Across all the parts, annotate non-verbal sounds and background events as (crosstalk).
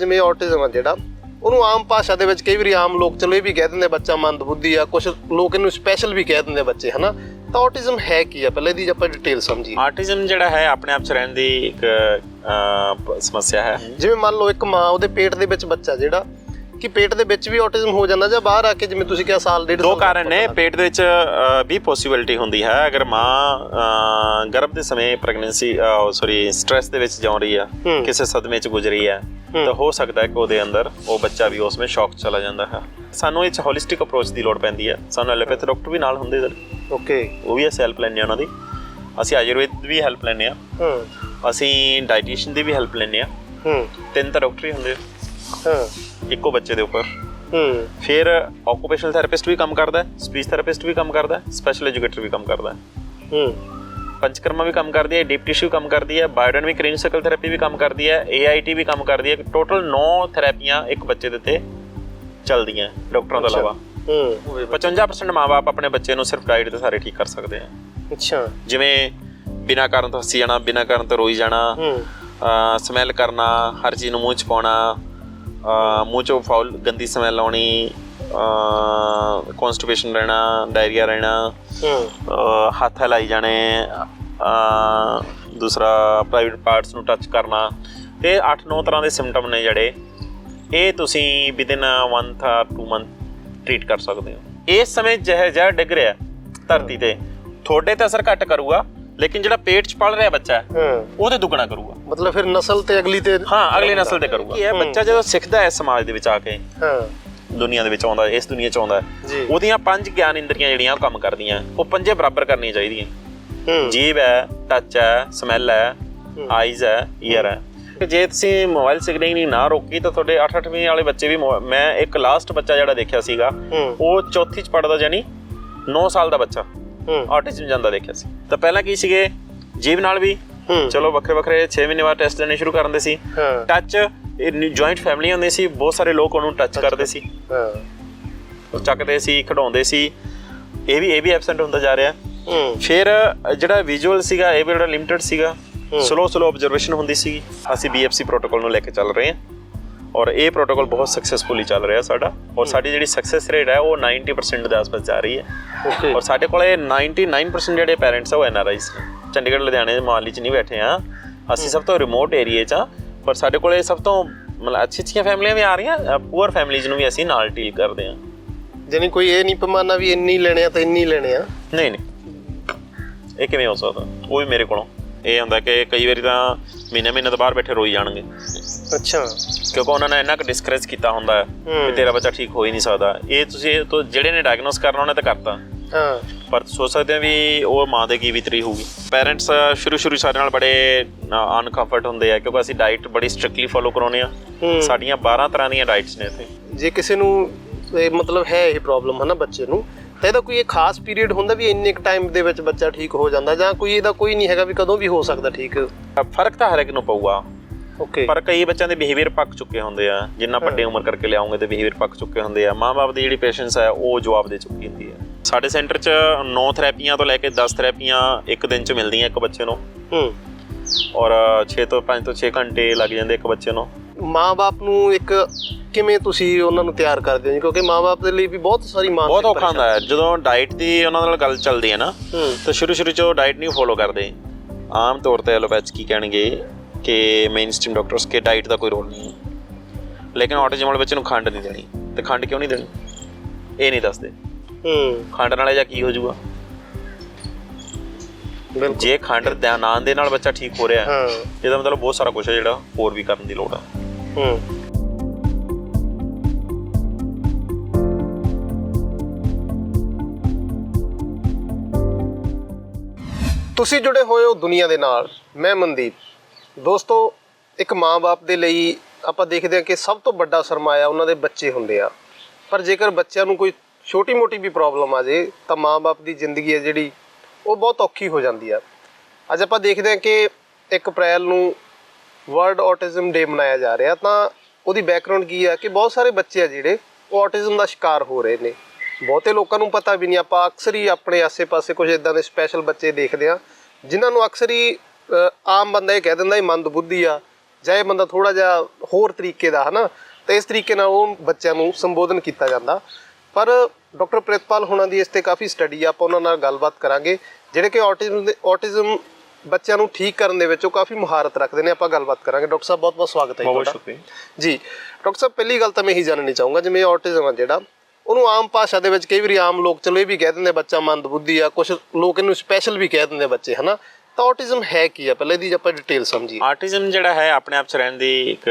ਜਿਵੇਂ ਆਟਿਜ਼ਮ ਆ ਜਿਹੜਾ ਉਹਨੂੰ ਆਮ ਭਾਸ਼ਾ ਦੇ ਵਿੱਚ ਕਈ ਵਾਰੀ ਆਮ ਲੋਕ ਚਲੋ ਇਹ ਵੀ ਕਹਿ ਦਿੰਦੇ ਬੱਚਾ ਮੰਦਬੁੱਧੀ ਆ ਕੁਝ ਲੋਕ ਇਹਨੂੰ ਸਪੈਸ਼ਲ ਵੀ ਕਹਿ ਦਿੰਦੇ ਬੱਚੇ ਹਨਾ? ਤਾਂ ਆਟਿਜ਼ਮ ਹੈ ਕੀ ਆ? ਪਹਿਲੇ ਦੀ ਆਪਾਂ ਡਿਟੇਲ ਸਮਝੀਏ। ਆਰਟਿਜ਼ਮ ਜਿਹੜਾ ਹੈ ਆਪਣੇ ਆਪ ਚ ਰਹਿਣ ਦੀ ਇੱਕ ਸਮੱਸਿਆ ਹੈ। ਜਿਵੇਂ ਮੰਨ ਲਓ ਇੱਕ ਮਾਂ ਉਹਦੇ ਪੇਟ ਦੇ ਵਿੱਚ ਬੱਚਾ ਜਿਹੜਾ ਕਿ ਪੇਟ ਦੇ ਵਿੱਚ ਵੀ ਆਟਿਜ਼ਮ ਹੋ ਜਾਂਦਾ ਜਾਂ ਬਾਹਰ ਆ ਕੇ ਜਿਵੇਂ ਤੁਸੀਂ ਕਿਹਾ ਸਾਲ ਡੇਢ ਦੋ ਸਾਲ ਦਾ ਕਾਰਨ ਨੇ ਪੇਟ ਦੇ ਵਿੱਚ ਵੀ ਪੋਸਿਬਿਲਿਟੀ ਹੁੰਦੀ ਹੈ। ਅਗਰ ਮਾਂ ਗਰਭ ਦੇ ਸਮੇਂ ਪ੍ਰੈਗਨੈਂਸੀ ਸੌਰੀ ਸਟ੍ਰੈਸ ਦੇ ਵਿੱਚ ਜਾ ਰਹੀ ਆ। ਕਿਸੇ ਸਦਮੇ ਚ ਗੁਜ਼ਰੀ ਹੈ। ਤਾਂ ਹੋ ਸਕਦਾ ਹੈ ਕਿ ਉਹਦੇ ਅੰਦਰ ਉਹ ਬੱਚਾ ਵੀ ਉਸ ਵਿੱਚ ਸ਼ੌਕ ਚਲਾ ਜਾਂਦਾ ਹੈ। ਸਾਨੂੰ ਇਹ ਚ ਹੋਲਿਸਟਿਕ ਅਪਰੋਚ ਦੀ ਲੋੜ ਪੈਂਦੀ ਹੈ। ਸਾਨੂੰ ਐਲੋਪੈਥੀ ਡਾਕਟਰ ਵੀ ਨਾਲ ਹੁੰਦੇ ਸਰ ਓਕੇ ਉਹ ਵੀ ਅਸੀਂ ਹੈਲਪ ਹਾਂ ਉਹਨਾਂ ਦੀ। ਅਸੀਂ ਆਯੁਰਵੇਦ ਵੀ ਹੈਲਪ ਹਾਂ। ਹੂੰ। ਅਸੀਂ ਡਾਈਟੀਸ਼ੀਅਨ ਦੀ ਵੀ ਹੈਲਪ ਲੈਂਦੇ ਹਾਂ। ਹੂੰ। ਤਿੰਨ ਤਾਂ ਡਾਕਟਰ ਹੀ ਹੁੰਦੇ ਆ, ਹਾਂ। ਇੱਕੋ ਬੱਚੇ ਦੇ ਉੱਪਰ। ਹੂੰ। ਫਿਰ ਆਕੂਪੇਸ਼ਨਲ ਥੈਰੇਪਿਸਟ ਵੀ ਕੰਮ ਕਰਦਾ ਹੈ ਸਪੀਚ ਥੈਰੇਪਿਸਟ ਵੀ ਕੰਮ ਕਰਦਾ ਹੈ ਸਪੈਸ਼ਲ ਐਜੂਕੇਟਰ ਵੀ ਕੰਮ ਕਰਦਾ ਹੈ। ਹੂੰ। ਪੰਚਕਰਮਾ ਵੀ ਕੰਮ ਕਰਦੀ ਹੈ ਡੀਪ ਟਿਸ਼ੂ ਕੰਮ ਕਰਦੀ ਹੈ ਬਾਇਓਡਾਇਨਾਮਿਕ ਰੇਂਜਸਾਈਕਲ ਥੈਰੇਪੀ ਵੀ ਕੰਮ ਕਰਦੀ ਹੈ ਏਆਈਟੀ ਵੀ ਕੰਮ ਕਰਦੀ ਹੈ। ਟੋਟਲ 9 ਥੈਰੇਪੀਆਂ ਇੱਕ ਬੱਚੇ ਦੇ ਉੱਤੇ ਚੱਲਦੀਆਂ ਡਾਕਟਰਾਂ ਤੋਂ ਇਲਾਵਾ। ਹੂੰ। 55% ਮਾਪੇ ਆਪਣੇ ਬੱਚੇ ਨੂੰ ਸਿਰਫ ਡਾਈਟ ਦੇ ਸਾਰੇ ਠੀਕ ਕਰ ਸਕਦੇ ਆ ਅੱਛਾ। ਜਿਵੇਂ ਬਿਨਾਂ ਕਾਰਨ ਤੋਂ ਹੱਸੀ ਜਾਣਾ ਬਿਨਾਂ ਕਾਰਨ ਤੋਂ ਰੋਈ ਜਾਣਾ ਹੂੰ। ਸਮੈਲ ਕਰਨਾ ਹਰ ਚੀਜ਼ ਨੂੰ ਮੂੰਹ ਚ ਪਾਉਣਾ ਮੂੰਹ ਚੋਂ ਫਾਉਲ ਗੰਦੀ ਸਮੈਲ ਆਉਣੀ ਕਨਸਟੀਪੇਸ਼ਨ ਰਹਿਣਾ ਡਾਇਰੀਆ ਰਹਿਣਾ ਹੱਥ ਹਿਲਾਈ ਜਾਣੇ ਦੂਸਰਾ ਪ੍ਰਾਈਵੇਟ ਪਾਰਟਸ ਨੂੰ ਟੱਚ ਕਰਨਾ। ਤੇ 8-9 ਤਰ੍ਹਾਂ ਦੇ ਸਿੰਪਟਮ ਨੇ ਜਿਹੜੇ ਇਹ ਤੁਸੀਂ ਵਿਦਿਨ 1 ਥਾ 2 ਮੰਥ ਟ੍ਰੀਟ ਕਰ ਸਕਦੇ ਹੋ। ਇਸ ਸਮੇਂ ਜਿਹੇ ਜਿਹਾ ਡਿੱਗ ਰਿਹਾ ਧਰਤੀ ਤੇ ਤੁਹਾਡੇ ਤੇ ਅਸਰ ਘੱਟ ਕਰੂਗਾ। ਲੇਕਿਨ ਜਿਹੜਾ ਪੇਟ 'ਚ ਪਲ ਰਿਹਾ ਬੱਚਾ ਹੈ, ਉਹਦੇ ਦੁੱਗਣਾ ਕਰੂਗਾ। ਮਤਲਬ ਫਿਰ ਨਸਲ ਤੇ ਅਗਲੀ ਤੇ ਹਾਂ ਅਗਲੀ ਨਸਲ ਤੇ ਕਰੂਗਾ। ਇਹ ਬੱਚਾ ਜਦੋਂ ਸਿੱਖਦਾ ਹੈ ਸਮਾਜ ਦੇ ਵਿੱਚ ਆ ਕੇ ਹਾਂ। ਦੁਨੀਆ ਦੇ ਵਿੱਚ ਆਉਂਦਾ ਇਸ ਦੁਨੀਆ 'ਚ ਆਉਂਦਾ। ਉਹਦੀਆਂ ਪੰਜ ਗਿਆਨ ਇੰਦਰੀਆਂ ਜਿਹੜੀਆਂ ਉਹ ਕੰਮ ਕਰਦੀਆਂ ਉਹ ਪੰਜੇ ਬਰਾਬਰ ਕਰਨੀਆਂ ਚਾਹੀਦੀਆਂ। ਹੂੰ। ਜੀਭ ਹੈ ਟੱਚ ਹੈ ਸਮੈਲ ਹੈ ਆਈਜ਼ ਹੈ ਈਅਰ ਹੈ। ਕਿ ਜੇ ਤੁਸੀਂ ਮੋਬਾਈਲ ਸਿਗਨਲਿੰਗ ਨਾ ਰੋਕੀ ਤਾਂ ਤੁਹਾਡੇ 8-8ਵੀਂ ਵਾਲੇ ਬੱਚੇ ਵੀ ਮੋ- ਇੱਕ ਲਾਸਟ ਬੱਚਾ ਜਿਹੜਾ ਦੇਖਿਆ ਸੀਗਾ ਹੂੰ। ਉਹ ਚੌਥੀ ਚ ਪੜਦਾ ਜਾਨੀ 9 ਸਾਲ ਦਾ ਬੱਚਾ। ਆਟਿਜ਼ਮ ਜਾਂਦਾ ਦੇਖਿਆ ਸੀ। ਤਾਂ ਪਹਿਲਾਂ ਕੀ ਸੀਗੇ? ਜੀਭ ਨਾਲ ਵੀ। ਚਲੋ ਵੱਖਰੇ ਵੱਖਰੇ 6 ਮਹੀਨੇ ਬਾਅਦ ਟੈਸਟ ਲੈਣੇ ਸ਼ੁਰੂ ਕਰਨ ਦੇ ਸੀ। ਹਾਂ। ਟੱਚ ਇਹ ਜੁਆਇੰਟ ਫੈਮਿਲੀ ਹੁੰਦੀ ਸੀ। ਬਹੁਤ ਸਾਰੇ ਲੋਕ ਉਹਨੂੰ ਟੱਚ ਕਰਦੇ ਸੀ। ਹਾਂ। ਉਹ ਚੱਕਦੇ ਸੀ ਖਿਡਾਉਂਦੇ ਸੀ। ਇਹ ਵੀ ਇਹ ਵੀ ਐਬਸੈਂਟ ਹੁੰਦਾ ਜਾ ਰਿਹਾ। ਹੂੰ। ਫਿਰ ਜਿਹੜਾ ਵਿਜ਼ੂਅਲ ਸੀਗਾ ਇਹ ਵੀ ਜਿਹੜਾ ਲਿਮਟਿਡ ਸੀਗਾ। ਸਲੋ ਸਲੋ ਆਬਜ਼ਰਵੇਸ਼ਨ ਹੁੰਦੀ ਸੀ ਅਸੀਂ BFC ਪ੍ਰੋਟੋਕਾਲ ਨੂੰ ਲੈ ਕੇ ਚੱਲ ਰਹੇ ਹਾਂ। ਔਰ ਇਹ ਪ੍ਰੋਟੋਕਾਲ ਬਹੁਤ ਸਕਸੈਸਫੁਲੀ ਚੱਲ ਰਿਹਾ ਸਾਡਾ। ਔਰ ਸਾਡੀ ਜਿਹੜੀ ਸਕਸੈਸ ਰੇਟ ਹੈ ਉਹ 90% ਦੇ ਆਸ-ਪਾਸ ਜਾ ਰਹੀ ਹੈ। ਓਕੇ ਔਰ ਸਾਡੇ ਕੋਲੇ 99% ਜਿਹੜੇ ਪੈਰੈਂਟਸ ਆ ਉਹ ਐਨਆਰਆਈਸ ਨੇ। ਚੰਡੀਗੜ੍ਹ ਲੁਧਿਆਣੇ ਮੋਹਾਲੀ ਚ ਨਹੀਂ ਬੈਠੇ ਆ ਅਸੀਂ ਸਭ ਤੋਂ ਰਿਮੋਟ ਏਰੀਏ ਚ ਆ ਪਰ ਸਾਡੇ ਕੋਲੇ ਸਭ ਤੋਂ ਮਤਲਬ ਅੱਛੀ ਅੱਛੀਆਂ ਫੈਮਲੀਆਂ ਵੀ ਆ ਰਹੀਆਂ ਪੂਅਰ ਫੈਮਲੀਜ਼ ਨੂੰ ਵੀ ਅਸੀਂ ਨਾਲ ਡੀਲ ਕਰਦੇ ਆ ਜਾਨੀ ਕੋਈ ਇਹ ਨਹੀਂ ਪਮਾਨਾ ਵੀ ਇੰਨੀ ਲੈਣੇ ਆ ਤਾਂ ਇੰਨੀ ਲੈਣੇ ਆ? ਨਹੀਂ ਨਹੀਂ। ਇਹ ਕਿਵੇਂ ਹੋ ਸਕਦਾ? ਉਹ ਵੀ ਮੇਰੇ ਕੋਲੋਂ। ਇਹ ਹੁੰਦਾ ਕਿ ਕਈ ਵਾਰੀ ਤਾਂ ਮਹੀਨੇ ਮਹੀਨੇ ਤੋਂ ਬਾਹਰ ਬੈਠੇ ਰੋਈ ਜਾਣਗੇ। ਅੱਛਾ। ਕਿਉਂਕਿ ਉਹਨਾਂ ਨੇ ਇੰਨਾ ਕੁ ਡਿਸਕਰੇਜ ਕੀਤਾ ਹੁੰਦਾ ਹੈ। ਕਿ ਤੇਰਾ ਬੱਚਾ ਠੀਕ ਹੋ ਹੀ ਨਹੀਂ ਸਕਦਾ। ਇਹ ਤੁਸੀਂ ਤੋਂ ਜਿਹੜੇ ਨੇ ਡਾਇਗਨੋਸ ਕਰਨਾ ਉਹਨੇ ਤਾਂ ਕਰਤਾ। ਹਾਂ। ਪਰ ਸੋਚ ਸਕਦੇ ਆ ਵੀ ਉਹ ਮਾਂ ਦੇ ਕੀ ਵਿਤਰੀ ਹੋਊਗੀ। ਪੈਰੈਂਟਸ ਸ਼ੁਰੂ ਸ਼ੁਰੂ ਸਾਡੇ ਨਾਲ ਬੜੇ ਅਨਕੰਫਰਟ ਹੁੰਦੇ ਆ ਕਿਉਂਕਿ ਅਸੀਂ ਡਾਈਟ ਬੜੀ ਸਟ੍ਰਿਕਟਲੀ ਫੋਲੋ ਕਰਾਉਂਦੇ ਆ। ਸਾਡੀਆਂ 12 ਤਰ੍ਹਾਂ ਦੀਆਂ ਡਾਈਟਸ ਨੇ ਇੱਥੇ। ਜੇ ਕਿਸੇ ਨੂੰ ਇਹ ਮਤਲਬ ਹੈ ਇਹ ਪ੍ਰੋਬਲਮ ਹੈ ਨਾ ਬੱਚੇ ਨੂੰ ਤਾਂ ਇਹਦਾ ਕੋਈ ਇਹ ਖਾਸ ਪੀਰੀਅਡ ਹੁੰਦਾ ਵੀ ਇੰਨੇ ਕ ਟਾਈਮ ਦੇ ਵਿੱਚ ਬੱਚਾ ਠੀਕ ਹੋ ਜਾਂਦਾ ਜਾਂ ਕੋਈ ਇਹਦਾ ਕੋਈ ਨਹੀਂ ਹੈਗਾ ਵੀ ਕਦੋਂ ਵੀ ਹੋ ਸਕਦਾ ਠੀਕ? ਫ਼ਰਕ ਤਾਂ ਹਰ ਇੱਕ ਨੂੰ ਪਊਗਾ। ਓਕੇ ਪਰ ਕਈ ਬੱਚਿਆਂ ਦੇ ਬਿਹੇਵੀਅਰ ਪੱਕ ਚੁੱਕੇ ਹੁੰਦੇ ਆ। ਜਿੰਨਾ ਵੱਡੇ ਉਮਰ ਕਰਕੇ ਲਿਆਉਂਗੇ ਤੇ ਬਿਹੇਵੀਅਰ ਪੱਕ ਚੁੱਕੇ ਹੁੰਦੇ ਆ। ਮਾਂ-ਬਾਪ ਦੀ ਜਿਹੜੀ ਪੇਸ਼ੈਂਸ ਹੈ ਉਹ ਜਵਾਬ ਦੇ ਚੁੱਕੀ ਹੁੰਦੀ ਹੈ। ਸਾਡੇ ਸੈਂਟਰ 'ਚ 9 ਥੈਰੇਪੀਆਂ ਤੋਂ ਲੈ ਕੇ 10 ਥੈਰੇਪੀਆਂ ਇੱਕ ਦਿਨ 'ਚ ਮਿਲਦੀਆਂ ਇੱਕ ਬੱਚੇ ਨੂੰ। ਹੂੰ। ਔਰ 6 ਤੋਂ 5 ਤੋਂ 6 ਘੰਟੇ ਲੱਗ ਜਾਂਦੇ ਇੱਕ ਬੱਚੇ ਨੂੰ। ਮਾਂ-ਬਾਪ ਨੂੰ ਇੱਕ ਕਿਵੇਂ ਤੁਸੀਂ ਉਹਨਾਂ ਨੂੰ ਤਿਆਰ ਕਰਦੇ ਹੋ ਜੀ? ਕਿਉਂਕਿ ਮਾਂ-ਬਾਪ ਦੇ ਲਈ ਵੀ ਬਹੁਤ ਸਾਰੀ ਮਾਂ ਬਹੁਤ ਔਖਾ ਹੁੰਦਾ ਹੈ। ਜਦੋਂ ਡਾਈਟ ਦੀ ਉਹਨਾਂ ਨਾਲ ਗੱਲ ਚੱਲਦੀ ਹੈ ਨਾ ਤਾਂ ਸ਼ੁਰੂ ਸ਼ੁਰੂ 'ਚ ਉਹ ਡਾਈਟ ਨਹੀਂ ਫੋਲੋ ਕਰਦੇ। ਆਮ ਤੌਰ ਤੇ ਐਲੋਪੈਥ ਕੀ ਕਹਿਣਗੇ ਕਿ ਮੇਨਸਟ੍ਰੀਮ ਡਾਕਟਰਸ ਕਿ ਡਾਈਟ ਦਾ ਕੋਈ ਰੋਲ ਨਹੀਂ ਹੈ। ਲੇਕਿਨ ਆਟਿਜ਼ਮ ਵਾਲੇ ਬੱਚੇ ਨੂੰ ਖੰਡ ਨਹੀਂ ਦੇਣੀ। ਤੇ ਖੰਡ ਕਿਉਂ ਨਹੀਂ ਦੇਣੀ? ਇਹ ਨਹੀਂ ਦੱਸਦੇ। ਹੂੰ। ਖੰਡ ਨਾਲ ਜਾਂ ਕੀ ਹੋ ਜਾਊਗਾ? ਜੇ ਖੰਡ ਦਾ ਨਾਂ ਦੇ ਨਾਲ ਬੱਚਾ ਠੀਕ ਹੋ ਰਿਹਾ ਹੈ। ਇਹਦਾ ਮਤਲਬ ਬਹੁਤ ਸਾਰਾ ਕੁਝ ਹੈ ਜਿਹੜਾ ਹੋਰ ਵੀ ਕਰਨ ਦੀ ਲੋੜ ਹੂੰ ਤੁਸੀਂ ਜੁੜੇ ਹੋਏ ਹੋ ਦੁਨੀਆ ਦੇ ਨਾਲ, ਮੈਂ ਮਨਦੀਪ। ਦੋਸਤੋ, ਇੱਕ ਮਾਂ-ਬਾਪ ਦੇ ਲਈ ਆਪਾਂ ਦੇਖਦੇ ਹਾਂ ਕਿ ਸਭ ਤੋਂ ਵੱਡਾ ਸਰਮਾਇਆ ਉਹਨਾਂ ਦੇ ਬੱਚੇ ਹੁੰਦੇ ਆ। ਪਰ ਜੇਕਰ ਬੱਚਿਆਂ ਨੂੰ ਕੋਈ ਛੋਟੀ-ਮੋਟੀ ਵੀ ਪ੍ਰੋਬਲਮ ਆ ਜੇ, ਤਾਂ ਮਾਂ-ਬਾਪ ਦੀ ਜ਼ਿੰਦਗੀ ਹੈ ਜਿਹੜੀ, ਉਹ ਬਹੁਤ ਔਖੀ ਹੋ ਜਾਂਦੀ ਆ। ਅੱਜ ਆਪਾਂ ਦੇਖਦੇ ਹਾਂ ਕਿ 1 ਅਪ੍ਰੈਲ ਨੂੰ ਵਰਲਡ ਆਟਿਜ਼ਮ ਡੇ ਮਨਾਇਆ ਜਾ ਰਿਹਾ, ਤਾਂ ਉਹਦੀ ਬੈਕਗ੍ਰਾਉਂਡ ਕੀ ਆ ਕਿ ਬਹੁਤ ਸਾਰੇ ਬੱਚੇ ਆ ਜਿਹੜੇ, ਉਹ ਆਟਿਜ਼ਮ ਦਾ ਸ਼ਿਕਾਰ ਹੋ ਰਹੇ ਨੇ। ਬਹੁਤੇ ਲੋਕਾਂ ਨੂੰ ਪਤਾ ਵੀ ਨਹੀਂ, ਆਪਾਂ ਅਕਸਰ ਹੀ ਆਪਣੇ ਆਸੇ-ਪਾਸੇ ਕੁਝ ਇਦਾਂ ਦੇ ਸਪੈਸ਼ਲ ਬੱਚੇ ਦੇਖਦੇ ਆ ਜਿਨ੍ਹਾਂ ਨੂੰ ਅਕਸਰ ਹੀ ਆਮ ਬੰਦਾ ਇਹ ਕਹਿ ਦਿੰਦਾ ਇਹ ਮੰਦਬੁੱਧੀ ਆ, ਜਾਂ ਇਹ ਬੰਦਾ ਥੋੜਾ ਜਿਹਾ ਹੋਰ ਤਰੀਕੇ ਦਾ, ਹਨਾ? ਤੇ ਇਸ ਤਰੀਕੇ ਨਾਲ ਉਹ ਬੱਚਿਆਂ ਨੂੰ ਸੰਬੋਧਨ ਕੀਤਾ ਜਾਂਦਾ। ਪਰ ਡਾਕਟਰ ਪ੍ਰਿਤਪਾਲ ਹੁਣਾਂ ਦੀ ਇਸ ਤੇ ਕਾਫੀ ਸਟੱਡੀ ਆ, ਆਪਾਂ ਉਹਨਾਂ ਨਾਲ ਗੱਲਬਾਤ ਕਰਾਂਗੇ, ਜਿਹੜੇ ਕਿ ਆਟਿਜ਼ਮ ਦੇ ਆਟਿਜ਼ਮ ਬੱਚਿਆਂ ਨੂੰ ਠੀਕ ਕਰਨ ਦੇ ਵਿੱਚ ਉਹ ਕਾਫੀ ਮਹਾਰਤ ਰੱਖਦੇ ਨੇ ਆਪਾਂ ਗੱਲਬਾਤ ਕਰਾਂਗੇ। ਡਾਕਟਰ ਸਾਹਿਬ ਬਹੁਤ ਬਹੁਤ ਸਵਾਗਤ ਹੈ ਬਹੁਤ ਤੁਹਾਡਾ। ਸ਼ੁਕਰੀਆ। ਜੀ ਡਾਕਟਰ ਸਾਹਿਬ ਪਹਿਲੀ ਗੱਲ ਤਾਂ ਮੈਂ ਇਹੀ ਜਾਣਨੀ ਚਾਹੂੰਗਾ ਜਿਵੇਂ ਆਟਿਜ਼ਮ ਆ ਜਿਹੜਾ ਉਹਨੂੰ ਆਮ ਭਾਸ਼ਾ ਦੇ ਵਿੱਚ ਕਈ ਵਾਰੀ ਆਮ ਲੋਕ ਚਲੋ ਇਹ ਵੀ ਕਹਿ ਦਿੰਦੇ ਬੱਚਾ ਮੰਦਬੁੱਧੀ ਆ ਕੁਝ ਲੋਕ ਇਹਨੂੰ ਸਪੈਸ਼ਲ ਵੀ ਕਹਿ ਦਿੰਦੇ ਬੱਚੇ ਹਨਾ? ਤਾਂ ਆਟਿਜ਼ਮ ਹੈ ਕੀ ਆ? ਪਹਿਲੇ ਇਹਦੀ ਜੇ ਆਪਾਂ ਡਿਟੇਲ ਸਮਝੀਏ। ਆਰਟਿਜ਼ਮ ਜਿਹੜਾ ਹੈ ਆਪਣੇ ਆਪ ਚ ਰਹਿਣ ਦੀ ਇੱਕ